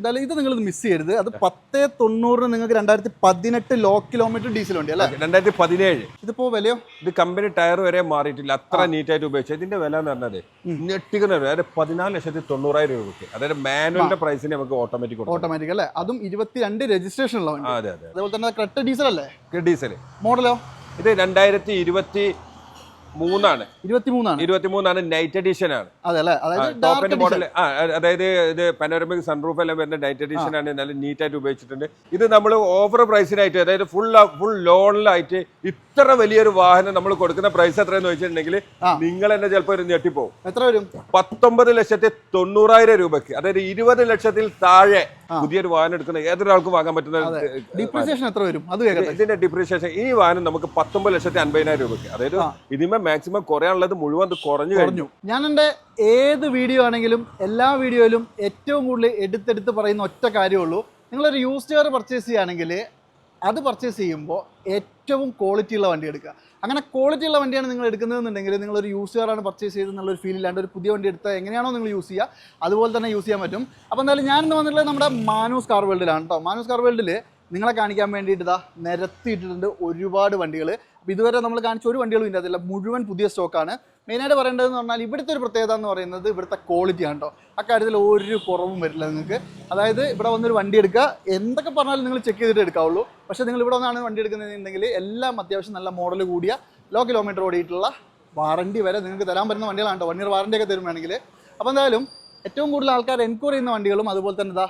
എന്തായാലും ഇത് നിങ്ങൾ മിസ് ചെയ്യരുത്. അത് പത്ത് തൊണ്ണൂറിന് നിങ്ങൾക്ക് രണ്ടായിരത്തി പതിനെട്ട് ലോ കിലോമീറ്റർ ഡീസൽ വണ്ടി അല്ലേ? രണ്ടായിരത്തി പതിനേഴ് ഇതിപ്പോ വിലയോ? ഇത് കമ്പനി ടയർ വരെ മാറിയിട്ടില്ല. അത്ര നീറ്റായിട്ട് ഉപയോഗിച്ചത് ഇതിന്റെ വില എന്ന് പറഞ്ഞത് ഞെട്ടിക്കുന്ന അതായത് പതിനാല് ലക്ഷത്തി തൊണ്ണൂറായിരം രൂപയ്ക്ക് അതായത് മാനുവലിന്റെ പ്രൈസിന് നമുക്ക് ഓട്ടോമാറ്റിക് ഓട്ടോമാറ്റിക് അല്ലേ? അതും ഇരുപത്തിരണ്ട് രജിസ്ട്രേഷൻ ഉള്ള അതെ അതെ അതുപോലെ തന്നെ ഡീസൽ അല്ലേ? ഡീസൽ മോഡലോ ഇത് രണ്ടായിരത്തി ഇരുപത്തി മൂന്നാണ്. ഇരുപത്തിമൂന്നാണ്. ഇരുപത്തി മൂന്നാണ് നൈറ്റ് എഡിഷൻ ആണ്. അതെ അതായത് ടോപ്പ് dark മോഡൽ അതായത് ഇത് പനോരമിക് സൺറൂഫ് എല്ലാം വരുന്ന നൈറ്റ് എഡിഷൻ ആണ് നല്ല നീറ്റ് ആയിട്ട് ഉപയോഗിച്ചിട്ടുണ്ട്. ഇത് നമ്മൾ ഓഫർ പ്രൈസിനായിട്ട് അതായത് ഫുൾ ഫുൾ ലോണിലായിട്ട് ഇത്ര വലിയൊരു വാഹനം നമ്മൾ കൊടുക്കുന്ന പ്രൈസ് എത്രയെന്ന് വെച്ചിട്ടുണ്ടെങ്കിൽ ആ. നിങ്ങൾ തന്നെ ചിലപ്പോൾ ഒരു ഞെട്ടിപ്പോവും. എത്ര വരും? പത്തൊമ്പത് ലക്ഷത്തി തൊണ്ണൂറായിരം രൂപയ്ക്ക് അതായത് ഇരുപത് ലക്ഷത്തിൽ താഴെ പുതിയൊരു വാഹനം എടുക്കുന്ന ഏതൊരാൾക്കും വാങ്ങാൻ പറ്റുന്ന ഡിപ്രീസിയേഷൻ എത്ര വരും? അത് ഇതിന്റെ ഡിപ്രീസിയേഷൻ ഈ വാഹനം നമുക്ക് പത്തൊമ്പത് ലക്ഷത്തി അൻപതിനായിരം രൂപയ്ക്ക്. അതായത് ഇതിന്മേ മാക്സിമം കുറയാനുള്ളത് മുഴുവൻ കുറഞ്ഞു കഴിഞ്ഞു. ഞാൻ എന്റെ ഏത് വീഡിയോ ആണെങ്കിലും എല്ലാ വീഡിയോയിലും ഏറ്റവും കൂടുതൽ എടുത്തെടുത്ത് പറയുന്ന ഒറ്റ കാര്യമുള്ളൂ. നിങ്ങളൊരു യൂസ്ഡ് കാർ പർച്ചേസ് ചെയ്യുകയാണെങ്കിൽ അത് പർച്ചേസ് ചെയ്യുമ്പോൾ ഏറ്റവും ക്വാളിറ്റി ഉള്ള വണ്ടി എടുക്കുക. അങ്ങനെ ക്വാളിറ്റി ഉള്ള വണ്ടിയാണ് നിങ്ങൾ എടുക്കുന്നതെന്നുണ്ടെങ്കിൽ നിങ്ങൾ യൂസ് കാറാണ് പർച്ചേസ് ചെയ്ത് എന്നുള്ളൊരു ഫീൽ ഇല്ലാണ്ട് ഒരു പുതിയ വണ്ടി എടുത്താൽ എങ്ങനെയാണോ നിങ്ങൾ യൂസ് ചെയ്യുക. അതുപോലെ തന്നെ യൂസ് ചെയ്യാൻ പറ്റും. അപ്പോൾ എന്തായാലും ഞാനിന്ന് വന്നിട്ടുള്ളത് നമ്മുടെ മാനൂസ് കാർ വേൾഡിലാണ് കേട്ടോ മാനൂസ് കാർ വേൾഡിൽ നിങ്ങളെ കാണിക്കാൻ വേണ്ടിയിട്ട് ഇതാ നിരത്തിയിട്ടിട്ടുണ്ട് ഒരുപാട് വണ്ടികൾ. അപ്പോൾ ഇതുവരെ നമ്മൾ കാണിച്ച ഒരു വണ്ടികളും ഇല്ല അതില്ല മുഴുവൻ പുതിയ സ്റ്റോക്കാണ് മെയിനായിട്ട് പറയേണ്ടതെന്ന് പറഞ്ഞാൽ ഇവിടുത്തെ ഒരു പ്രത്യേകത എന്ന് പറയുന്നത് ഇവിടുത്തെ ക്വാളിറ്റി ആണ് കേട്ടോ അക്കാര്യത്തിൽ ഒരു കുറവും വരില്ല നിങ്ങൾക്ക്. അതായത് ഇവിടെ വന്നൊരു വണ്ടി എടുക്കുക. എന്തൊക്കെ പറഞ്ഞാലും നിങ്ങൾ ചെക്ക് ചെയ്തിട്ട് എടുക്കാവുള്ളൂ. പക്ഷേ നിങ്ങൾ ഇവിടെ വന്നാണ് വണ്ടി എടുക്കുന്നതെന്നുണ്ടെങ്കിൽ എല്ലാം അത്യാവശ്യം നല്ല മോഡൽ കൂടിയ ലോ കിലോമീറ്റർ ഓടിയിട്ടുള്ള വാറണ്ടി വരെ നിങ്ങൾക്ക് തരാൻ പറ്റുന്ന വണ്ടികളാണ് കേട്ടോ വൺ ഇയർ വാറണ്ടി ഒക്കെ തരും അപ്പോൾ എന്തായാലും ഏറ്റവും കൂടുതൽ ആൾക്കാർ എൻക്വയറി ചെയ്യുന്ന വണ്ടികളും അതുപോലെ തന്നെ ഇതാ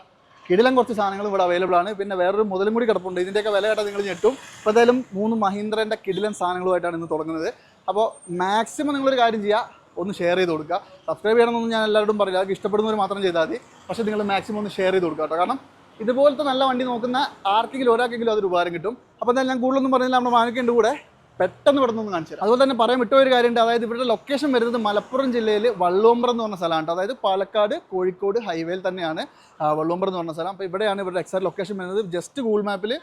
കിടിലം കുറച്ച് സാധനങ്ങൾ ഇവിടെ അവൈലബിൾ ആണ്. പിന്നെ വേറൊരു മുതലും കൂടി കിടപ്പുണ്ട്. ഇതിന്റെയൊക്കെ വില കേട്ടാൽ നിങ്ങൾ ഞെട്ടും. അപ്പോൾ എന്തായാലും മൂന്ന് മഹീന്ദ്രന്റെ കിടിലൻ സാധനങ്ങളുമായിട്ടാണ് ഇന്ന് തുടങ്ങുന്നത്. അപ്പോൾ മാക്സിമം നിങ്ങളൊരു കാര്യം ചെയ്യുക ഒന്ന് ഷെയർ ചെയ്ത് കൊടുക്കുക. സബ്സ്ക്രൈബ് ചെയ്യണമെന്നൊന്നും ഞാൻ എല്ലാവരോടും പറയില്ല. അത് ഇഷ്ടപ്പെടുന്നവർ മാത്രം ചെയ്താൽ മതി. പക്ഷേ നിങ്ങൾ മാക്സിമം ഒന്ന് ഷെയർ ചെയ്ത് കൊടുക്കുക കേട്ടോ. കാരണം ഇതുപോലത്തെ നല്ല വണ്ടി നോക്കുന്ന ആർക്കെങ്കിലും ഒരാൾക്കെങ്കിലും അതൊരു ഉപകാരം കിട്ടും. അപ്പോൾ എന്തായാലും ഞാൻ കൂടുതലൊന്നും പറഞ്ഞില്ല. നമ്മുടെ മാനക്കേണ്ട കൂടെ. പെട്ടെന്ന് ഇവിടെ നിന്ന് കാണിച്ചു തരാം. അതുപോലെ തന്നെ പറയാൻ വിട്ട ഒരു കാര്യമുണ്ട്. അതായത് ഇവരുടെ ലൊക്കേഷൻ വരുന്നത് മലപ്പുറം ജില്ലയിൽ വള്ളോമ്പ്രം എന്ന് പറഞ്ഞ സ്ഥലമാണ്. അതായത് പാലക്കാട് കോഴിക്കോട് ഹൈവേയിൽ തന്നെയാണ് വള്ളുവമ്പ്രം വള്ളോമ്പ്രം എന്ന് പറഞ്ഞ സ്ഥലം. അപ്പോൾ ഇവിടെയാണ് ഇവരുടെ എക്സാക്ട് ലൊക്കേഷൻ വരുന്നത്. ജസ്റ്റ് ഗൂഗിൾ മാപ്പിൽ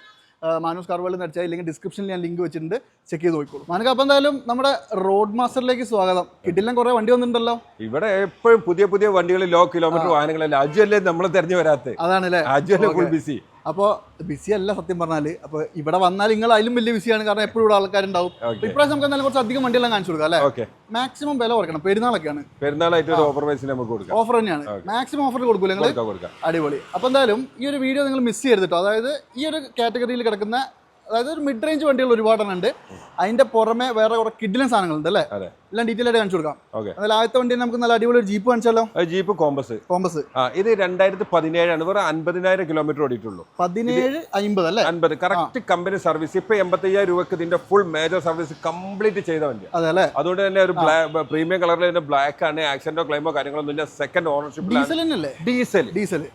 മാനൂസ് കാർവേൾ എന്ന് അടിച്ചാൽ ഇല്ലെങ്കിൽ ഡിസ്ക്രിപ്ഷനിൽ ഞാൻ ലിങ്ക് വെച്ചിട്ടുണ്ട്. ചെക്ക് ചെയ്ത് നോക്കിക്കോളൂ. മാനക്ക് അപ്പോൾ എന്തായാലും നമ്മുടെ റോഡ് മാസ്റ്ററിലേക്ക് സ്വാഗതം കിട്ടില്ല കുറേ വണ്ടി വന്നിട്ടുണ്ടല്ലോ? ഇവിടെ എപ്പോഴും പുതിയ പുതിയ വണ്ടികൾ ലോ കിലോമീറ്റർ വാഹനങ്ങളല്ല. അജുവല്ലേ നമ്മൾ തെരഞ്ഞു വരാത്തത്? അതാണല്ലേ. അജുവല്ലേ ഫുൾ ബിസി അപ്പോൾ ബിസി അല്ല സത്യം പറഞ്ഞാൽ അപ്പോൾ ഇവിടെ വന്നാൽ നിങ്ങൾ അതിലും വലിയ ബിസിയാണ് കാരണം എപ്പോഴും ഇവിടെ ആൾക്കാരുണ്ടാവും. ഉണ്ടാവും ഇപ്രാവശ്യം നമുക്ക് എന്നാലും കുറച്ച് അധികം വണ്ടിയെല്ലാം കാണിച്ചു കൊടുക്കാം അല്ലേ? മാക്സിമം വില കുറയ്ക്കണം. പെരുന്നാളൊക്കെയാണ്. പെരുന്നാളായിട്ട് ഓഫർ പ്രൈസ് നമുക്ക് കൊടുക്കാം. ഓഫർ തന്നെയാണ്. മാക്സിമം ഓഫർ കൊടുക്കൂല നിങ്ങൾ അടിപൊളി. അപ്പോൾ എന്തായാലും ഈ ഒരു വീഡിയോ നിങ്ങൾ മിസ് ചെയ്തിട്ടോ അതായത് ഈ ഒരു കാറ്റഗറിയിൽ കിടക്കുന്ന അതായത് ഒരു മിഡ് റേഞ്ച് വണ്ടികൾ ഒരുപാടെണ്ണം ഉണ്ട് അതിന്റെ പുറമെ വേറെ കുറെ കിഡിലൻ സാധനങ്ങളുണ്ട് അല്ലേ? എല്ലാം ഡീറ്റെയിൽ ആയിട്ട് കാണിച്ചു കൊടുക്കാം. ഓക്കെ. അതിൽ ആദ്യത്തെ വണ്ടി നമുക്ക് നല്ല അടിപൊളി ഒരു ജീപ്പ് കാണിച്ചാലോ? Jeep Compass. കോമ്പസ്. ഇത് രണ്ടായിരത്തി പതിനേഴാണ് വേറെ അൻപതിനായിരം കിലോമീറ്റർ ഓടിയിട്ടുള്ളൂ. പതിനേഴ് അമ്പത് അല്ലേ? അൻപത്. കറക്റ്റ് കമ്പനി സർവീസ് ഇപ്പൊ എൺപത്തയ്യായിരം രൂപക്ക് ഇതിന്റെ ഫുൾ മേജർ സർവീസ് കംപ്ലീറ്റ് ചെയ്ത വണ്ടി അതെ അല്ലേ? അതുകൊണ്ട് തന്നെ ഒരു പ്രീമിയം കളറിൽ ഇതിന്റെ ബ്ലാക്ക് ആണ്. ആക്സിഡന്റോ ക്ലൈമോ കാര്യങ്ങളൊന്നും ഇല്ല. Second ownership diesel diesel diesel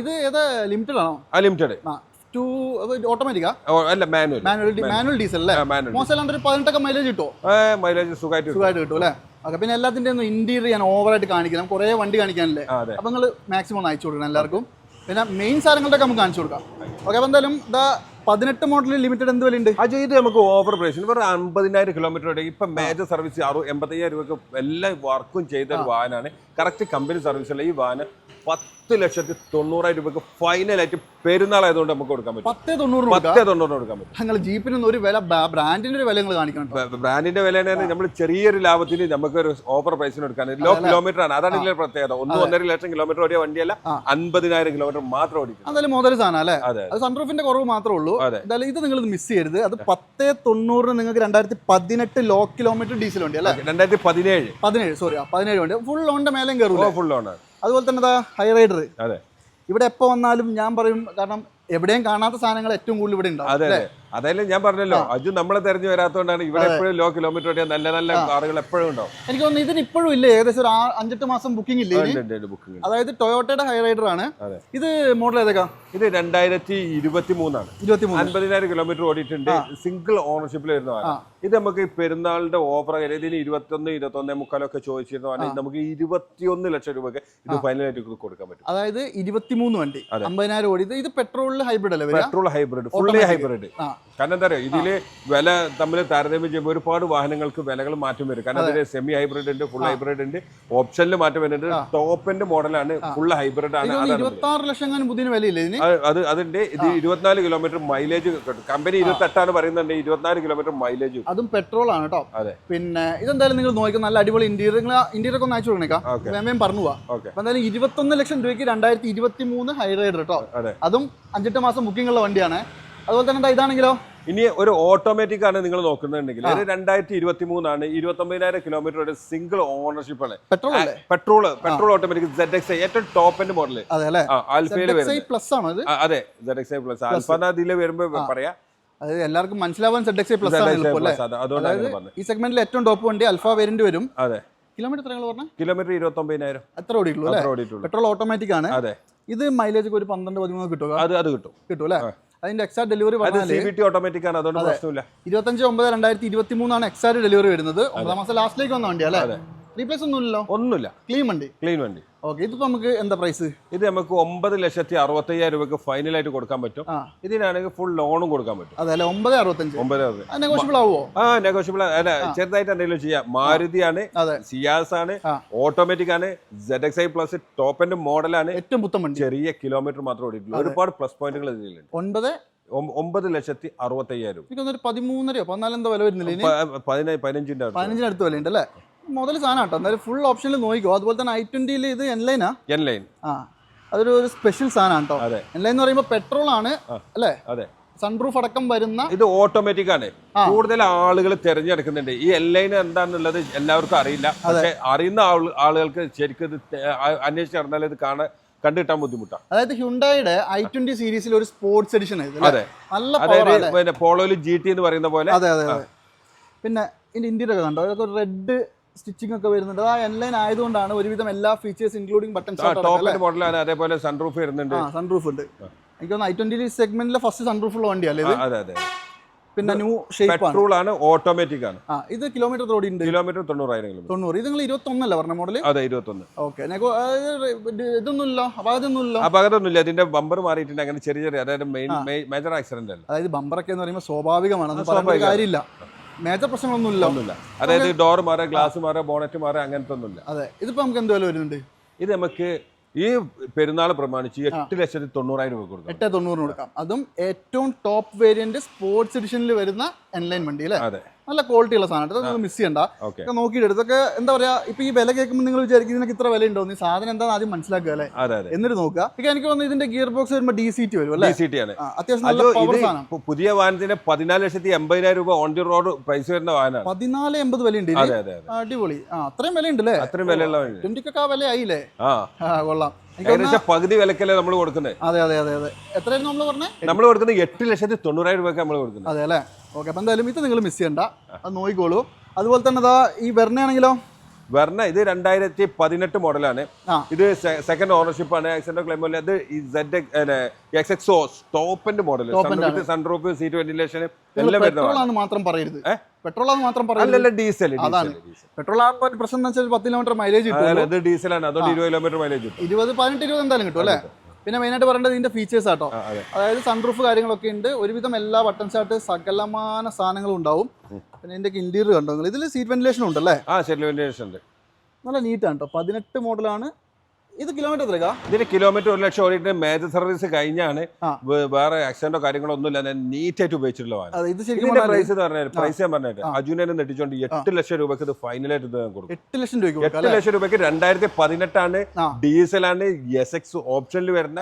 ഇത് ഏതാ ലിമിറ്റഡ് ആണോ? ലിമിറ്റഡ് ടു ഓട്ടോമാറ്റിക്കാ അല്ല മാനുവൽ മാനുവൽ മാനുവൽ ഡീസൽ അല്ലേ? ഒരു പതിനെട്ടൊക്കെ മൈലേജ് കിട്ടുമോ മൈലേജ് സുഖമായിട്ട് കിട്ടും. സുഖമായിട്ട് കിട്ടും അല്ലേ? ഓക്കെ പിന്നെ എല്ലാത്തിന്റെ ഒന്നും ഇന്റീരിയർ ഞാൻ ഓവറായിട്ട് കാണിക്കണം കുറേ വണ്ടി കാണിക്കാനല്ലേ? അപ്പൊ നിങ്ങൾ മാക്സിമം ഒന്ന് അയച്ചു കൊടുക്കണം എല്ലാവർക്കും. പിന്നെ മെയിൻ സാധനങ്ങളുടെ നമുക്ക് കാണിച്ചു കൊടുക്കാം. ഓക്കെ അപ്പോൾ എന്തായാലും ഇതാ പതിനെട്ട് മോഡൽ ലിമിറ്റഡ് എന്ത് വിലയുണ്ട്? അജയ് ഇത് നമുക്ക് ഓവർ പ്രൈസ് വെറും അമ്പതിനായിരം കിലോമീറ്റർ ഇപ്പം മേജർ സർവീസ് അറു എൺപത്തയ്യായിരം രൂപയ്ക്ക് എല്ലാ വർക്കും ചെയ്ത ഒരു വാഹനമാണ് കറക്റ്റ് കമ്പനി സർവീസുള്ള ഈ വാഹനം പത്ത് ലക്ഷത്തി തൊണ്ണൂറായിരം രൂപക്ക് ഫൈനലായിട്ട് പെരുന്നാളായതുകൊണ്ട് നമുക്ക് കൊടുക്കാൻ പറ്റും. പത്ത് തൊണ്ണൂറ് പത്ത് തൊണ്ണൂറ് തൊണ്ണൂറിന് കൊടുക്കാൻ പറ്റും. നിങ്ങൾ ജീപ്പിനൊന്നും ഒരു വില ബ്രാൻഡിന്റെ ഒരു വില നിങ്ങൾ കാണിക്കണം ബ്രാൻഡിന്റെ വില നമ്മൾ ചെറിയൊരു ലാഭത്തിന് നമുക്ക് ഒരു ഓഫർ പ്രൈസിന് എടുക്കാൻ ലോ കിലോമീറ്റർ ആണ്. അതാണ് ഇതിലെ പ്രത്യേകത. ഒന്ന് ഒന്നര ലക്ഷം കിലോമീറ്റർ ഓടിയ വണ്ടിയല്ല. അൻപതിനായിരം കിലോമീറ്റർ മാത്രം ഓടിക്കും. അതായത് മോദൽ സാധനം അല്ലേ? അതെ അത്. സൺറൂഫിന്റെ കുറവ് മാത്രമേ ഉള്ളൂ. എന്തായാലും ഇത് നിങ്ങൾ മിസ് ചെയ്യരുത്. അത് പത്ത് തൊണ്ണൂറിന് നിങ്ങൾക്ക് രണ്ടായിരത്തി പതിനെട്ട് ലോ കിലോമീറ്റർ ഡീസൽ വണ്ടി അല്ലേ? രണ്ടായിരത്തി പതിനേഴ് പതിനേഴ് സോറി പതിനേഴ് വണ്ടി. ഫുൾ ഓണിന്റെ മേലെയും കയറും ഫുൾ ആണ്. അതുപോലെ തന്നെ അതാ ഹൈ റൈഡർ അതെ. ഇവിടെ എപ്പോൾ വന്നാലും ഞാൻ പറയും കാരണം എവിടെയും കാണാത്ത സാധനങ്ങൾ ഏറ്റവും കൂടുതൽ ഇവിടെ ഉണ്ടാവും അതെ. അതായത് ഞാൻ പറഞ്ഞല്ലോ അജു നമ്മളെ തെരഞ്ഞു വരാത്തോണ്ടാണ് ഇവിടെ എപ്പോഴും ലോ കിലോമീറ്റർ ഓടിയ നല്ല നല്ല കാറുകൾ എപ്പോഴും ഉണ്ടാവും. എനിക്ക് തോന്നുന്നു ഇതിന് ഇപ്പോഴും ഇല്ലേ ഏകദേശം ഒരു ആ- അഞ്ചെട്ട് മാസം ബുക്കിംഗ് ഇല്ലേ ഇനി? ബുക്കിംഗ് അതായത് ടൊയോട്ടയുടെ ഹൈ റൈഡർ ആണ്. അതെ. ഇത് മോഡൽ ഏതൊക്കെ? ഇത് രണ്ടായിരത്തി ഇരുപത്തി മൂന്നാണ് ഇരുപത്തി മൂന്ന് അൻപതിനായിരം കിലോമീറ്റർ ഓടിയിട്ടുണ്ട് സിംഗിൾ ഓണർഷിപ്പിൽ വരുന്നതാണ് ഇത് നമുക്ക് ഈ പെരുന്നാളിന്റെ ഓഫർ ഇതിന് ഇരുപത്തൊന്ന് ഇരുപത്തൊന്നേ മുക്കാലൊക്കെ ചോദിച്ചിരുന്നതാണ് നമുക്ക് ഇരുപത്തിയൊന്ന് ലക്ഷം രൂപയ്ക്ക് ഇത് ഫൈനലായിട്ട് കൊടുക്കാൻ പറ്റും. അതായത് ഇരുപത്തിമൂന്ന് വണ്ടി. അമ്പതിനായിരം ഓടി. ഇത് ഇത് പെട്രോളിൽ ഹൈബ്രിഡ് അല്ലേ വരിക? പെട്രോൾ ഹൈബ്രിഡ് ഫുള്ളി ഹൈബ്രിഡ് ആ. കാരണം എന്താ പറയുക ഇതിൽ വില തമ്മിൽ താരതമ്യം ചെയ്യുമ്പോൾ ഒരുപാട് വാഹനങ്ങൾക്ക് വിലകൾ മാറ്റം വരും. കാരണം അതിൽ സെമി ഹൈബ്രിഡ് ഉണ്ട് ഫുൾ ഹൈബ്രിഡ് ഉണ്ട്. ഓപ്ഷനിൽ മാറ്റം വരുന്നുണ്ട്. ടോപ്പിന്റെ മോഡലാണ് ഫുൾ ഹൈബ്രിഡ് ആണ് ലക്ഷം വിലയില്ലേ അത് അത് അതിന്റെ ഇത് ഇരുപത്തിനാല് കിലോമീറ്റർ മൈലേജ് കിട്ടും. കമ്പനി ഇരുപത്തെട്ടാണ് പറയുന്നുണ്ട് ഇരുപത്തിനാല് കിലോമീറ്റർ മൈലേജ് അതും പെട്രോൾ ആണ് കേട്ടോ അതെ. പിന്നെ ഇതെന്തായാലും നിങ്ങൾ നോക്കുക നല്ല അടിപൊളി ഇന്റീരിയർ ഇന്റീരിയർ ഒക്കെ ഒന്ന് അയച്ചു കൊടുക്കണേക്കാം വേമയും പറഞ്ഞു പോവാം. എന്തായാലും ഇരുപത്തൊന്ന് ലക്ഷം രൂപയ്ക്ക് രണ്ടായിരത്തി ഇരുപത്തി മൂന്ന് ഹൈറൈഡർ കേട്ടോ അതും അഞ്ചെട്ട് മാസം ബുക്കിംഗ് ഉള്ള വണ്ടിയാണ്. അതുപോലെ തന്നെ ഇതാണെങ്കിലോ? ഇനി ഒരു ഓട്ടോമാറ്റിക് ആണ് നിങ്ങൾ നോക്കുന്നുണ്ടെങ്കിൽ. ഒരു രണ്ടായിരത്തി ഇരുപത്തി മൂന്നാണ് ഇരുപത്തി ഒമ്പതിനായിരം കിലോമീറ്റർ ഒരു സിംഗിൾ ഓണർഷിപ്പ് ആണ് petrol petrol petrol automatic Z X ഏറ്റവും ടോപ്പ് എൻഡ് മോഡൽ ആൽഫയിൽ വരുന്നത്. അതെ Z X I plus Alpha അതിൽ വരുമ്പോ പറയാ. അതായത് എല്ലാവർക്കും മനസ്സിലാവാൻ സെഡ് എക്സ് പ്ലസ് ആണ് ഈ സെഗ്മെന്റിൽ ഏറ്റവും ടോപ്പ് വണ്ടി അൽഫ വേരിയന്റ് വരും. അതെ. കിലോമീറ്റർ കിലോമീറ്റർ ഇരുപത്തി ഒമ്പതിനായിരം എത്ര അത്ര ഓടിയിട്ടുള്ളൂ പെട്രോൾ ഓട്ടോമാറ്റിക് ആണ്. അതെ. ഇത് മൈലേജ് ഒരു പന്ത്രണ്ട് പതിമൂന്ന് കിട്ടും അത് അത് കിട്ടും. കിട്ടും അല്ലേ? അതിന്റെ എക്സാ ഡെലിവറി ഓട്ടോമാറ്റിക് ആണ് അതുകൊണ്ട് പ്രശ്നമില്ല. ഇരുപത്തഞ്ച് ഒമ്പത് രണ്ടായിരത്തി ഇരുപത്തി മൂന്നാണ് എക്സാ ഡെലിവറി വരുന്നത്. ഒമ്പതാം മാസം ലാസ്റ്റിലേക്ക് വന്ന വണ്ടി അല്ലേ? റീപ്ലേസ് ഒന്നുമില്ലല്ലോ? ഒന്നുമില്ല. ക്ലീൻ വണ്ടി. ക്ലീൻ വണ്ടി. ഓക്കെ ഇത് നമുക്ക് എന്താ പ്രൈസ് ഇത് നമുക്ക് ഒമ്പത് ലക്ഷത്തി അറുപത്തയ്യായിരം രൂപയ്ക്ക് ഫൈനലായിട്ട് കൊടുക്കാൻ പറ്റും. ഇതിനാണെങ്കിൽ ഫുൾ ലോണും കൊടുക്കാൻ പറ്റും. അതെ ഒമ്പത് അറുപത്തഞ്ച്. ഒമ്പത്. നെഗോഷ്യബിൾ ആവുമോ ആ നെഗോഷ്യബിൾ അല്ല ചെറുതായിട്ട് എന്തെങ്കിലും ചെയ്യാം. മാരുതിയാണ് ആണ് സിയാസ് ആണ്. ഓട്ടോമാറ്റിക് ആണ് Z X I plus top end മോഡലാണ് ഏറ്റവും വണ്ടി. ചെറിയ കിലോമീറ്റർ മാത്രം ഓടിയിട്ടുള്ളൂ. ഒരുപാട് പ്ലസ് പോയിന്റുകൾ ഇതിലുണ്ട്. ഒൻപത്? ഒമ്പത് ലക്ഷത്തി അറുപത്തയ്യായിരം പതിമൂന്നരയോ പതിനാലെന്തോ വില വരുന്നില്ല പതിനഞ്ചിന്റെ അടുത്ത്. പതിനഞ്ചിനടുത്ത് വില ഉണ്ട് അല്ലേ? മുതൽ സാധനം കേട്ടോ. എന്തായാലും ഫുൾ ഓപ്ഷനിൽ നോക്കിക്കോ. അതുപോലെ തന്നെ ഐ ട്വന്റിയിൽ ഇത് എൻലൈനാ എൻ ലൈൻ ആ. അതൊരു ഒരു സ്പെഷ്യൽ സാധനമാണ് കേട്ടോ. എൻലൈൻ എന്ന് പറയുമ്പോൾ പെട്രോൾ ആണ് അല്ലേ? അതെ. സൺപ്രൂഫ് അടക്കം വരുന്ന ഇത് ഓട്ടോമാറ്റിക് ആണ്. കൂടുതൽ ആളുകൾ തിരഞ്ഞെടുക്കുന്നുണ്ട്. ഈ എൽ ലൈൻ എന്താണെന്നുള്ളത് എല്ലാവർക്കും അറിയില്ല. പക്ഷെ അറിയുന്ന ആളുകൾക്ക് ശരിക്കും ഇത് അന്വേഷിച്ച് നടന്നാൽ ഇത് കാണാൻ കണ്ടിട്ടാൻ ബുദ്ധിമുട്ടാണ് അതായത് ഹ്യുണ്ടായുടെ ഐ ട്വന്റി സീരീസിൽ ഒരു സ്പോർട്സ് എഡിഷൻ അതെ. നല്ല അതായത് പിന്നെ പോളോയിൽ ജി ടി എന്ന് പറയുന്ന പോലെ. അതെ അതെ പിന്നെ ഇതിന്റെ ഇന്റീരിയർ കണ്ടോ? ഇതൊക്കെ റെഡ് സ്റ്റിച്ചിങ് ഒക്കെ വരുന്നുണ്ട്. ആ എൻലൈൻ ആയതുകൊണ്ടാണ് ഒരുവിധം എല്ലാ ഫീച്ചേഴ്സ് ഇൻക്ലൂഡിംഗ് ബട്ടൺ മോഡലാണ് അതേപോലെ സൺറൂഫ് വരുന്നുണ്ട്. ആ സൺറൂഫ് ഉണ്ട്. എനിക്ക് തോന്നുന്നു ഐ ട്വന്റി സെഗ്മെന്റിലെ ഫസ്റ്റ് സൺറൂഫ് ഉള്ള വണ്ടി അല്ലേ ഇത് അതെ അതെ. പിന്നെ ന്യൂ ഷേപ്പ് പെട്രോൾ ആണ്. ഓട്ടോമാറ്റിക് ആണ് ആ ഇത് കിലോമീറ്റർ ഓടി ഉണ്ട്. കിലോമീറ്റർ തൊണ്ണൂറായിരം കിലോമീറ്റർ തൊണ്ണൂറ്. ഇത് നിങ്ങൾ ഇരുപത്തൊന്നല്ല പറഞ്ഞ മോഡൽ അതെ ഇരുപത്തൊന്ന്. ഓക്കെ ഇതൊന്നുമില്ല. അപകടമൊന്നുമില്ല അപകടമൊന്നുമില്ല ഇതിന്റെ ബമ്പർ മാറിയിട്ടുണ്ട്. അങ്ങനെ ചെറിയ ചെറിയ അതായത് മെയിൻ മേജർ ആക്സിഡന്റ് അല്ല. അതായത് ബമ്പറൊക്കെ എന്ന് പറയുമ്പോൾ സ്വാഭാവികമാണ്. കാര്യമില്ല. മേജർ പ്രശ്നങ്ങളൊന്നുമില്ല. ഒന്നുമില്ല. അതായത് ഡോർ മാറ ഗ്ലാസ് മാറ ബോണറ്റ് മാറ അങ്ങനത്തെ ഒന്നുമില്ല അതെ. ഇതിപ്പോ നമുക്ക് എന്ത് വില വരുന്നുണ്ട്? ഇത് നമുക്ക് ഈ പെരുന്നാൾ പ്രമാണിച്ച് എട്ട് ലക്ഷത്തി തൊണ്ണൂറായിരം രൂപ കൊടുക്കാം. എട്ട് തൊണ്ണൂറിന് കൊടുക്കാം. അതും ഏറ്റവും ടോപ്പ് വേരിയന്റ് സ്പോർട്സ് എഡിഷനിൽ വരുന്ന എൻലൈൻ വണ്ടി അല്ലേ? അതെ. നല്ല ക്വാളിറ്റി ഉള്ള സാധനം. ഇതൊന്നും മിസ് ചെയ്യണ്ട. ഒക്കെ നോക്കിയിട്ട് ഇതൊക്കെ എന്താ പറയാ ഇപ്പൊ ഈ വില കേൾക്കുമ്പോൾ നിങ്ങൾ വിചാരിക്കും ഇതിനൊക്കെ ഇത്ര വില ഉണ്ടോ ഈ സാധനം എന്താണെന്ന് ആദ്യം മനസ്സിലാക്കുക അല്ലേ? എന്നിട്ട് നോക്കുക. ഇപ്പൊ എനിക്ക് തോന്നുന്നു ഇതിന്റെ ഗിയർ ബോക്സ് വരുമ്പോൾ ഡി സി ടി വരും അല്ലേ? അത്യാവശ്യം അത് നല്ല പവർ സാധനം. പുതിയ വാഹനത്തിന് പതിനാല് ലക്ഷത്തി എൺപതിനായിരം രൂപ ഓൺ ദി റോഡ് പ്രൈസ് വരുന്ന വാഹനമാണ്. പതിനാല് എൺപത് വില ഉണ്ട് അടിപൊളി. ആ അത്രയും വില ഉണ്ട് അല്ലേ? അത്രയും വില ഉള്ള ട്വന്റിക്കൊക്കെ ആ വില ആയില്ലേ ആ കൊള്ളാം. ഏകദേശം പകുതി വിലക്കല്ലേ നമ്മൾ കൊടുക്കുന്നത് അതെ അതെ അതെ അതെ. എത്രയായിരുന്നു നമ്മൾ പറഞ്ഞത് നമ്മൾ കൊടുക്കുന്നത് എട്ട് ലക്ഷത്തി തൊണ്ണൂറായിരം രൂപയ്ക്ക് നമ്മൾ കൊടുക്കുന്നത്. അതെ അല്ലേ? ഓക്കെ അപ്പം എന്തായാലും ഇത് നിങ്ങൾ മിസ് ചെയ്യണ്ട. അത് നോക്കിക്കോളൂ. അതുപോലെ തന്നെ അതാ ഈ വെർണയാണെങ്കിലോ? വെർണ ഇത് രണ്ടായിരത്തി പതിനെട്ട് മോഡലാണ് ഇത് സെക്കൻഡ് ഓണർഷിപ്പ് ആണ്. ആക്സിഡന്റ് ക്ലെയിം പോലെ ഇത് ഈ സെഡ് എക്സ് എക്സോ ടോപ്പിന്റെ മോഡൽ സൺറൂഫ് സീറ്റ് വെന്റിലേഷൻ എല്ലാം വരുന്ന പെട്രോൾ മാത്രം പറയരുത്. പെട്രോൾ ആണ് മാത്രം അല്ലല്ല ഡീസൽ അതാണ്. പെട്രോൾ ആകുമ്പോൾ പ്രശ്നം എന്ന് വെച്ചാൽ പത്ത് കിലോമീറ്റർ മൈലേജ് കിട്ടും ഇത് ഡീസലാണ് അതുകൊണ്ട് ഇരുപത് കിലോമീറ്റർ മൈലേജ് കിട്ടും. ഇരുപത് പതിനെട്ട് ഇരുപത് എന്തായാലും കിട്ടും അല്ലേ? പിന്നെ മെയിനായിട്ട് പറയേണ്ടത് ഇതിന്റെ ഫീച്ചേഴ്സ് ആട്ടോ. അതായത് സൺറൂഫ് കാര്യങ്ങളൊക്കെ ഉണ്ട്. ഒരുവിധം എല്ലാ ബട്ടൺസ് ആയിട്ട് സകലമാന സാധനങ്ങളും ഉണ്ടാവും. പിന്നെ ഇതിന്റെ ഇന്റീരിയർ കണ്ടോ ഇതിൽ സീറ്റ് വെന്റിലേഷൻ ഉണ്ടല്ലേ? ആ സീറ്റ് വെന്റിലേഷൻ ഉണ്ട്. നല്ല നീറ്റാണ് കേട്ടോ പതിനെട്ട് മോഡലാണ് ഇത് കിലോമീറ്റർ എത്രയാ ഇതിന് കിലോമീറ്റർ ഒരു ലക്ഷം ഓടിയിട്ട് മേജർ സർവീസ് കഴിഞ്ഞാണ്. വേറെ ആക്സിഡന്റോ കാര്യങ്ങളോ ഒന്നും ഇല്ല നീറ്റ് ആയിട്ട് ഉപയോഗിച്ചിട്ടുള്ള പ്രൈസ് പ്രൈസ് ഞാൻ പറഞ്ഞിട്ട് അജുനെ നെട്ടിച്ചോണ്ട് എട്ട് ലക്ഷം രൂപയ്ക്ക് ഇത് ഫൈനലായിട്ട് ഇത് ഞാൻ കൊടുക്കും. എട്ട് ലക്ഷം രൂപ എട്ട് ലക്ഷം രൂപയ്ക്ക് രണ്ടായിരത്തി പതിനെട്ടാണ്. ഡീസലാണ് എസ് എക്സ് ഓപ്ഷനിൽ വരുന്ന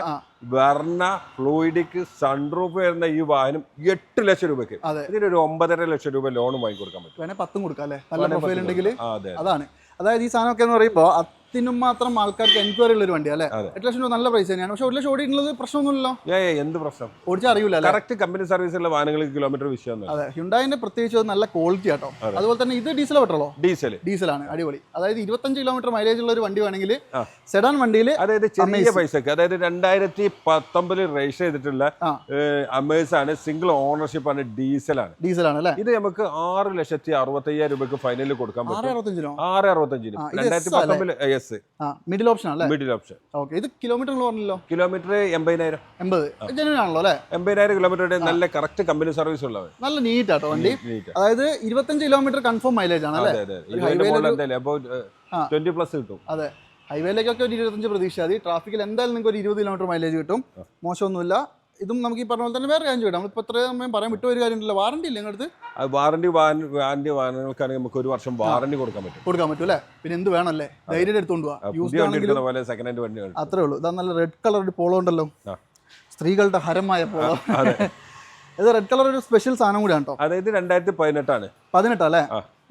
വർണ ഫ്ലൂയിഡിക്ക് ഫ്ലൂയിഡിക് സൺറൂഫ് വരുന്ന ഈ വാഹനം എട്ട് ലക്ഷം രൂപയ്ക്ക്. ഇതിനൊരു ഒമ്പതര ലക്ഷം രൂപ ലോൺ വാങ്ങി കൊടുക്കാൻ പറ്റും പത്തും കൊടുക്കാം അല്ലേ? നല്ല പ്രൊഫൈൽ ഉണ്ടെങ്കിൽ അതാണ്. അതായത് ഈ സാധനമൊക്കെ എന്ന് പറയുമ്പോൾ അത്തിനും മാത്രം ആൾക്കാർക്ക് എൻക്വയറി ഉള്ള ഒരു വണ്ടി അല്ലേ. എട്ട് ലക്ഷം രൂപ നല്ല പ്രൈസ് തന്നെയാണ്. പക്ഷെ ഒരു ലക്ഷം ഓടിയിട്ടുള്ളത് പ്രശ്നമൊന്നുമില്ലല്ലോ. ഏ, എന്ത് പ്രശ്നം? ഓടിച്ചാൽ അറിയില്ല കറക്റ്റ് കമ്പനി സർവീസുള്ള വാഹനങ്ങൾ കിലോമീറ്റർ വിഷയം അതെ ഹ്യുണ്ടായിന്റെ പ്രത്യേകിച്ച് നല്ല ക്വാളിറ്റി ആട്ടോ. അതുപോലെ തന്നെ ഇത് ഡീസൽ പെട്രോളോ? ഡീസൽ ഡീസലാണ് അടിപൊളി. അതായത് ഇരുപത്തഞ്ച് കിലോമീറ്റർ മൈലേജ് ഉള്ള ഒരു വണ്ടി വേണമെങ്കിൽ സെഡാൻ വണ്ടിയിൽ അതായത് ചെറിയ. പൈസക്ക് അതായത് രണ്ടായിരത്തി പത്തൊമ്പതിൽ രജിസ്റ്റർ ചെയ്തിട്ടുള്ള അമേഴ്സ് അമേസ് ആണ് സിംഗിൾ ഓണർഷിപ്പ് ആണ് ഡീസലാണ് ഡീസലാണ് അല്ലേ? ഇത് നമുക്ക് ആറ് ലക്ഷത്തി അറുപത്തി അയ്യായിരം രൂപയ്ക്ക് ഫൈനലിൽ കൊടുക്കാൻ ആറ് അറുപത്തഞ്ചിനോ? ആറ് അറുപത്തഞ്ചിന്. രണ്ടായിരത്തി പത്തൊമ്പതിൽ എസ് മിഡിൽ ഓപ്ഷൻ അല്ലേ മിഡിൽ ഓപ്ഷൻ ഓക്കെ ഇത് കിലോമീറ്റർ പറഞ്ഞല്ലോ കിലോമീറ്റർ എൺപതിനായിരം. എൺപത്. ജെന്യൂൻ ആണല്ലോ അല്ലേ? എൺപതിനായിരം കിലോമീറ്റർ നല്ല കറക്റ്റ് കമ്പനി സർവീസ് ഉള്ളത് നല്ല നീറ്റ് ആട്ടോ വണ്ടി. അതായത് ഇരുപത്തഞ്ച് കിലോമീറ്റർ കൺഫേം മൈലേജ് ആണ് അല്ലേ. ട്വന്റി പ്ലസ് കിട്ടും. അതെ. ഹൈവേയിലേക്കൊക്കെ ഒരു ഇരുപത്തഞ്ച് പ്രതീക്ഷ മതി ട്രാഫിക്കിൽ എന്തായാലും നിങ്ങൾക്ക് ഒരു ഇരുപത് കിലോമീറ്റർ മൈലേജ് കിട്ടും. മോശമൊന്നുമില്ല. ഇതും നമുക്ക് ഈ പറഞ്ഞ പോലെ തന്നെ വേറെ കാര്യം ചോദിക്കാം നമ്മളിപ്പോൾ ഇത്ര സമയം പറയാൻ വിട്ട ഒരു കാര്യമുണ്ടല്ലോ. വാറണ്ടി ഇല്ല നിങ്ങളുടെ അത് വാറണ്ടി വാറണ്ടി വാഹനങ്ങൾക്കാണെങ്കിൽ നമുക്ക് ഒരു വർഷം വാറണ്ടി കൊടുക്കാൻ പറ്റും. കൊടുക്കാൻ പറ്റും അല്ലേ? പിന്നെ എന്ത് വേണമല്ലേ ധൈര്യം എടുത്തുകൊണ്ട് പോവാ. പോലെ സെക്കൻഡ് ഹാൻഡ് വണ്ടി. അത്രേ ഉള്ളൂ. ഇതാ നല്ല റെഡ് കളർ ഒരു പോളോ ഉണ്ടല്ലോ സ്ത്രീകളുടെ ഹരമായ പോളോ ഇത് റെഡ് കളർ ഒരു സ്പെഷ്യൽ സാധനം കൂടിയാണ് കേട്ടോ. അതായത് രണ്ടായിരത്തി പതിനെട്ടാണ് പതിനെട്ടല്ലേ.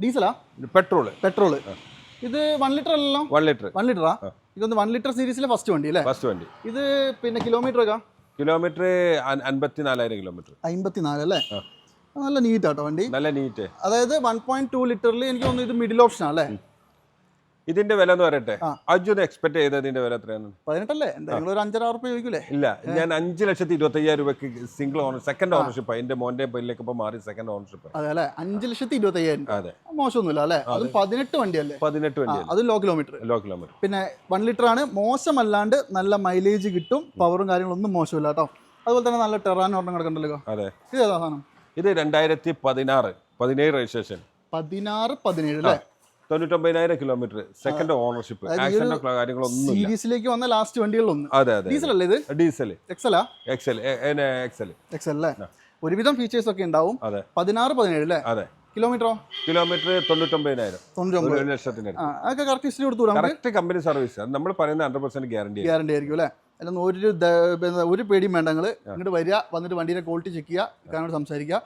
ഡീസലാ പെട്രോൾ പെട്രോൾ ഇത് വൺ ലിറ്റർ അല്ലല്ലോ? വൺ ലിറ്റർ വൺ ലിറ്ററാ ഇതൊന്ന് വൺ ലിറ്റർ സീരീസിലെ ഫസ്റ്റ് വണ്ടി അല്ലേ? ഫസ്റ്റ് വണ്ടി. ഇത് പിന്നെ കിലോമീറ്റർ ഒക്കെ? കിലോമീറ്റർ അൻപത്തിനാലായിരം കിലോമീറ്റർ അമ്പത്തിനാല് അല്ലേ? നല്ല നീറ്റ് ആട്ടോ വണ്ടി. നല്ല നീറ്റ് അതായത് വൺ പോയിന്റ് ടു ലിറ്ററിൽ എനിക്ക് തോന്നുന്നു ഇത് മിഡിൽ ഓപ്ഷൻ അല്ലേ? ഇതിന്റെ വില എന്ന് പറയട്ടെ. അജുന് എക്സ്പെക്ട് ചെയ്തതിന്റെ വില എത്രയാണ് പതിനെട്ടല്ലേ? എന്തെങ്കിലും ഒരു അഞ്ചര ഉറുപ്പ് ചോദിക്കൂലേ? ഇല്ല ഞാൻ അഞ്ച് ലക്ഷത്തി ഇരുപത്തി അയ്യായിരം രൂപയ്ക്ക് സിംഗിൾ ഓണർ സെക്കൻഡ് ഓണർഷിപ്പ് എന്റെ മോന്റെ പേരിലേക്ക് ഇപ്പൊ മാറി സെക്കൻഡ് ഓണർഷിപ്പ് അതെ അല്ലേ? അഞ്ച് ലക്ഷത്തി ഇരുപത്തി അയ്യായിരം. അതെ. മോശമൊന്നുമില്ല അല്ലെ? അത്. പതിനെട്ട് വണ്ടിയല്ലേ? പതിനെട്ട് വണ്ടി അത് ലോ കിലോമീറ്റർ ലോ കിലോമീറ്റർ പിന്നെ വൺ ലിറ്റർ ആണ്. മോശമല്ലാണ്ട് നല്ല മൈലേജ് കിട്ടും പവറും കാര്യങ്ങളൊന്നും മോശമില്ല കേട്ടോ. അതുപോലെ തന്നെ നല്ല ടെറാൻ ഓർണം കിടക്കണ്ടല്ലോ അതെ. ഇത് ഏതാ സാധനം? ഇത് രണ്ടായിരത്തി പതിനാറ്. പതിനേഴ് രജിസ്ട്രേഷൻ പതിനാറ് പതിനേഴ് അല്ലേ? തൊണ്ണൂറ്റൊമ്പതിനായിരം കിലോമീറ്റർ സെക്കൻഡ് ഓണർഷിപ്പ് ആക്സിഡന്റോ കാര്യങ്ങളൊന്നും സീരീസിലേക്ക് വന്ന ലാസ്റ്റ് വണ്ടികളിലൊന്ന് അതെ അതെ ഡീസൽ അല്ലേ ഇത്? ഡീസൽ എക്സലാ എക്സൽ എക്സൽ എക്സൽ അല്ലേ? ഒരുവിധം ഫീച്ചേഴ്സ് ഒക്കെ ഉണ്ടാവും. പതിനാറ് പതിനേഴ് അല്ലേ? അതെ. കിലോമീറ്ററോ കിലോമീറ്റർ തൊണ്ണൂറ്റൊമ്പതിനായിരം. തൊണ്ണൂറ്റൊമ്പത്. ലക്ഷത്തിന് അതൊക്കെ കറക്റ്റ് ഹിസ്റ്ററി കൊടുത്തു കറക്റ്റ് കമ്പനി സർവീസ് നമ്മൾ പറയുന്ന ഹൺഡ്രഡ് പെർസെന്റ് ഗ്യാരണ്ടി ഗ്യാരണ്ടി ആയിരിക്കും അല്ലേ? അതിലൊന്നും ഒരു ഒരു പേടിയും വേണ്ട നിങ്ങൾ ഇങ്ങോട്ട് വരിക വന്നിട്ട് വണ്ടിയുടെ ക്വാളിറ്റി ചെക്ക് ചെയ്യുക ഇക്കാനോട് സംസാരിക്കുക.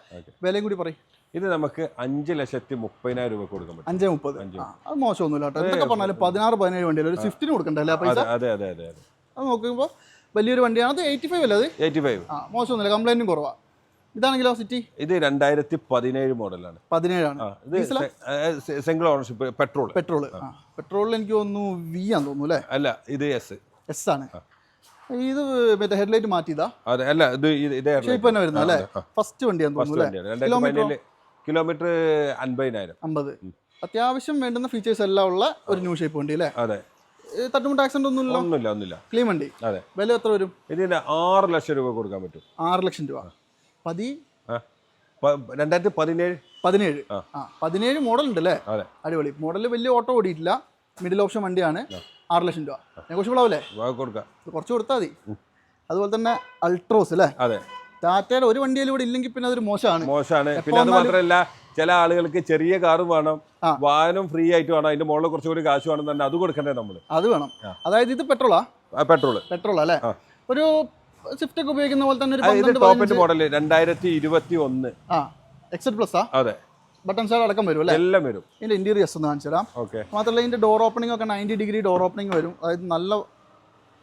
വിലയും കൂടി പറയും. ഇത് നമുക്ക് അഞ്ച് ലക്ഷത്തി മുപ്പതിനായിരം രൂപ കൊടുക്കാൻ പറ്റും. അഞ്ചേ മുപ്പത്. അത് മോശമൊന്നുമില്ല കേട്ടോ. എന്തൊക്കെ പറഞ്ഞാലും പതിനാറ് പതിനേഴ് വണ്ടിയല്ലേ? ഒരു സ്വിഫ്റ്റിന് കൊടുക്കണ്ടല്ലേ ആ പൈസ? അതെ അതെ അതെ അതെ അതെ. നോക്കുമ്പോൾ വലിയൊരു വണ്ടിയാണ്. അത് എയ്റ്റി ഫൈവ് അല്ലേ അത്? എയ്റ്റി ഫൈവ് ആ മോശമൊന്നുമില്ല. കംപ്ലൈന്റും കുറവാണ് ഇതാണെങ്കിലോ സിറ്റി? ഇത് രണ്ടായിരത്തി പതിനേഴ് മോഡലാണ്. പതിനേഴാണ്. സിംഗിൾ ഓണർഷിപ്പ് പെട്രോൾ പെട്രോൾ പെട്രോളിൽ എനിക്ക് തോന്നുന്നു വി ആണെന്ന് തോന്നുന്നു അല്ലേ? അല്ല ഇത് എസ് എസ് ആണ്. ഇത് മറ്റേ ഹെഡ്ലൈറ്റ് മാറ്റിയതാ? അതെ അല്ല ഇത് ഇത് ഷേപ്പ് തന്നെ വരുന്നത് അല്ലേ? ഫസ്റ്റ് വണ്ടിയാന്ന് തോന്നുന്നു വണ്ടിയാണ്. അല്ലേ കിലോമീറ്റർ കിലോമീറ്റർ അൻപതിനായിരം. അമ്പത് അത്യാവശ്യം വേണ്ടുന്ന ഫീച്ചേഴ്സ് എല്ലാം ഉള്ള ഒരു ന്യൂ ഷേപ്പ് വണ്ടി അല്ലേ? അതെ. തട്ടുമുട്ട് ആക്സിഡന്റ് ഒന്നുമില്ലല്ലോ ഒന്നുമില്ല ഒന്നുമില്ല. ക്ലീൻ വണ്ടി? അതെ. വില എത്ര വരും? ഇതിന് ആറ് ലക്ഷം രൂപ കൊടുക്കാൻ പറ്റും. ആറ് ലക്ഷം രൂപ. പതി? രണ്ടായിരത്തി പതിനേഴ്. പതിനേഴ്. ആ. പതിനേഴ് മോഡൽ ഉണ്ട് അല്ലേ അതെ. അടിപൊളി. മോഡൽ വലിയ ഓട്ടോ ഓടിയിട്ടില്ല. മിഡിൽ ഓപ്ഷൻ വണ്ടിയാണ്. ആറ് ലക്ഷം രൂപ. നെഗോഷ്യബിൾ ആവില്ലേ കൊടുക്കാം കുറച്ച് കൊടുത്താൽ മതി. അതുപോലെ തന്നെ അൾട്രോസ് അല്ലേ? അതെ. ടാറ്റയുടെ ഒരു വണ്ടിയിലൂടെ ഇല്ലെങ്കിൽ പിന്നെ അതൊരു മോശമാണ്. മോശമാണ്. പിന്നെ അത് മാത്രമല്ല ചില ആളുകൾക്ക് ചെറിയ കാർ വേണം. വാഹനം ഫ്രീ ആയിട്ട് വേണം. അതിന്റെ മുകളിൽ കുറച്ചുകൂടി കാശ് വേണം തന്നെ അത് കൊടുക്കണ്ടേ നമ്മൾ? അത് വേണം. അതായത് ഇത് പെട്രോളാ? പെട്രോൾ പെട്രോൾ അല്ലേ? ഒരു സ്വിഫ്റ്റ് ഒക്കെ ഉപയോഗിക്കുന്ന പോലെ തന്നെ ഒരു ടോപ്പ് മോഡൽ രണ്ടായിരത്തി ഇരുപത്തി ഒന്ന് എക്സെറ്റ് പ്ലസ് ആ. അതെ. ബട്ടൺ സ്റ്റാർ അടക്കം വരും അല്ലേ? എല്ലാം വരും. ഇതിന്റെ ഇന്റീരിയർസ് ഒന്ന് കാണിച്ചു തരാം. ഓക്കെ. മാത്രമല്ല ഇതിന്റെ ഡോർ ഓപ്പണിംഗ് ഒക്കെ നയന്റി ഡിഗ്രി ഡോർ ഓപ്പണിംഗ് വരും. അതായത് നല്ല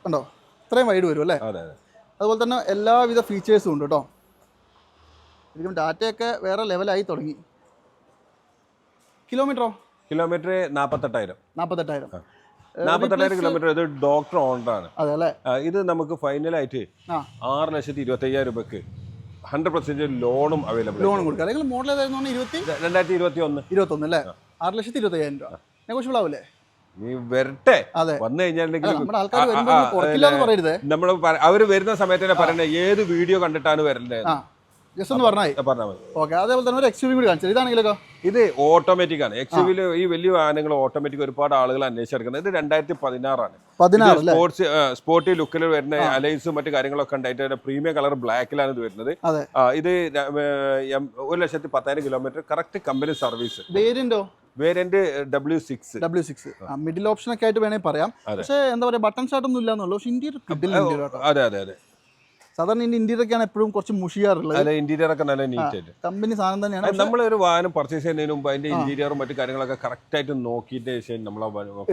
ഉണ്ടോ ഇത്രയും വൈഡ് വരും അല്ലേ? അതെ അതെ. അതുപോലെ തന്നെ എല്ലാവിധ ഫീച്ചേഴ്സും ഉണ്ട് കേട്ടോ ശരിക്കും ഡാറ്റയൊക്കെ വേറെ ലെവലായി തുടങ്ങി. കിലോമീറ്ററോ കിലോമീറ്റർ നാൽപ്പത്തെട്ടായിരം നാൽപ്പത്തെട്ടായിരം നാൽപ്പത്തെട്ടായിരം കിലോമീറ്റർ ഇത് ഡോക്ടർ ഓണറാണ് അതെ ഇത് നമുക്ക് ഫൈനലായിട്ട് ആറ് ലക്ഷത്തി ഇരുപത്തി അയ്യായിരം രൂപയ്ക്ക് ഹൺഡ്രഡ് പെർസെന്റ് ലോണും അവൈലബിൾ ലോണും കൊടുക്കുക. അല്ലെങ്കിൽ മോഡൽ ഏതായിരുന്നു ഇരുപത്തി? രണ്ടായിരത്തി ഇരുപത്തി ഒന്ന്. ഇരുപത്തൊന്ന് അല്ലേ? ആറ് ലക്ഷത്തി ഇരുപത്തി അയ്യായിരം രൂപ നെഗോഷ്യബിൾ ആവില്ലേ നീ വരട്ടെ. വന്നു കഴിഞ്ഞാൽ നമ്മൾ അവർ വരുന്ന സമയത്ത് തന്നെ പറയണേ ഏത് വീഡിയോ കണ്ടിട്ടാണ് വരണ്ടേ ജസ്റ്റ് ഒന്ന് പറഞ്ഞാൽ പറഞ്ഞാൽ മതി. ഓക്കെ അതേപോലെ തന്നെ ഒരു എക്സ് കൂടി കാണിച്ചത് ഇതാണെങ്കിലോ ഇത് ഓട്ടോമാറ്റിക് ആണ്. എക്സ്യുവിൽ ഈ വലിയ വാഹനങ്ങൾ ഓട്ടോമാറ്റിക് ഒരുപാട് ആളുകൾ അന്വേഷിച്ചെടുക്കുന്നത് ഇത് രണ്ടായിരത്തി പതിനാറാണ് സ്പോർട്സ് സ്പോർട്ടി ലുക്കിൽ വരുന്ന അലൈൻസും മറ്റു കാര്യങ്ങളൊക്കെ ഉണ്ടായിട്ട് പ്രീമിയം കളർ ബ്ലാക്കിലാണ് ഇത് വരുന്നത്. ഇത് ഒരു ലക്ഷത്തി പത്തായിരം kilometre correct company service വേരിയന്റോ variant W six W six middle option ഒക്കെ ആയിട്ട് വേണമെങ്കിൽ പറയാം. പക്ഷേ എന്താ പറയുക ബട്ടൺ ഷാർട്ട് ഒന്നും ഇല്ലാന്നുള്ളൂ പക്ഷേ ഇന്റീരിയർ അതെ അതെ അതെ. സാധാരണ ഇതിന്റെ ഇന്റീരിയർ ഒക്കെയാണ് എപ്പോഴും കുറച്ച് മുഷിയാറുള്ളത്. അല്ല ഇന്റീരിയർ ഒക്കെ നല്ല നീറ്റ് ആയിട്ട്. കമ്പനി സാധനം തന്നെയാണ്. നമ്മൾ ഒരു വാഹനം പർച്ചേസ് ചെയ്യുന്നതിന് മുമ്പ് അതിന്റെ ഇന്റീരിയറും മറ്റു കാര്യങ്ങളൊക്കെ കറക്റ്റ് ആയിട്ട് നോക്കിയിട്ട് ശേഷം നമ്മൾ